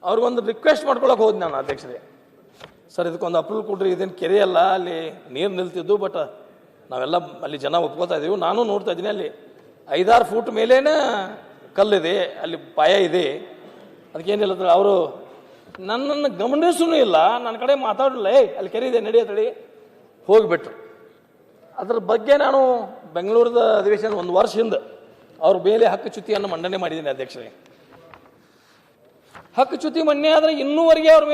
ಅವ್ರಿಗೊಂದು ರಿಕ್ವೆಸ್ಟ್ ಮಾಡ್ಕೊಳಕ್ಕೆ ಹೋದ್ ನಾನು ಅಧ್ಯಕ್ಷರೇ. ಸರ್, ಇದಕ್ಕೊಂದು ಅಪ್ರೂವಲ್ ಕೊಡ್ರಿ, ಇದೇನು ಕೆರೆ ಅಲ್ಲ, ಅಲ್ಲಿ ನೀರು ನಿಲ್ತಿದ್ದು ಬಟ್ ನಾವೆಲ್ಲ ಅಲ್ಲಿ ಜನ ಒಪ್ಕೋತಾ ಇದೀವಿ. ನಾನು ನೋಡ್ತಾ ಇದ್ದೀನಿ, ಅಲ್ಲಿ ಐದಾರು ಫೂಟ್ ಮೇಲೇನೆ ಕಲ್ಲಿದೆ, ಅಲ್ಲಿ ಪಾಯ ಇದೆ. ಅದಕ್ಕೇನಿಲ್ಲ ಅವರು ನನ್ನನ್ನು ಗಮನಿಸೂ ಇಲ್ಲ, ನನ್ನ ಕಡೆ ಮಾತಾಡಲ್ಲ ಏ ಅಲ್ಲಿ ಕೆರೆ ಇದೆ ನಡೆಯತ್ತಡಿ ಹೋಗಿಬಿಟ್ರು. ಅದ್ರ ಬಗ್ಗೆ ನಾನು ಬೆಂಗಳೂರದ ಅಧಿವೇಶನ ಒಂದು ವರ್ಷ ಹಿಂದೆ ಅವ್ರ ಮೇಲೆ ಹಕ್ಕು ಚ್ಯುತಿಯನ್ನು ಮಂಡನೆ ಮಾಡಿದ್ದೀನಿ ಅಧ್ಯಕ್ಷರೇ. ಹಕ್ಕು ಚ್ಯುತಿ ಮನ್ನೆ ಆದರೆ ಇನ್ನೂವರೆಗೆ ಅವ್ರ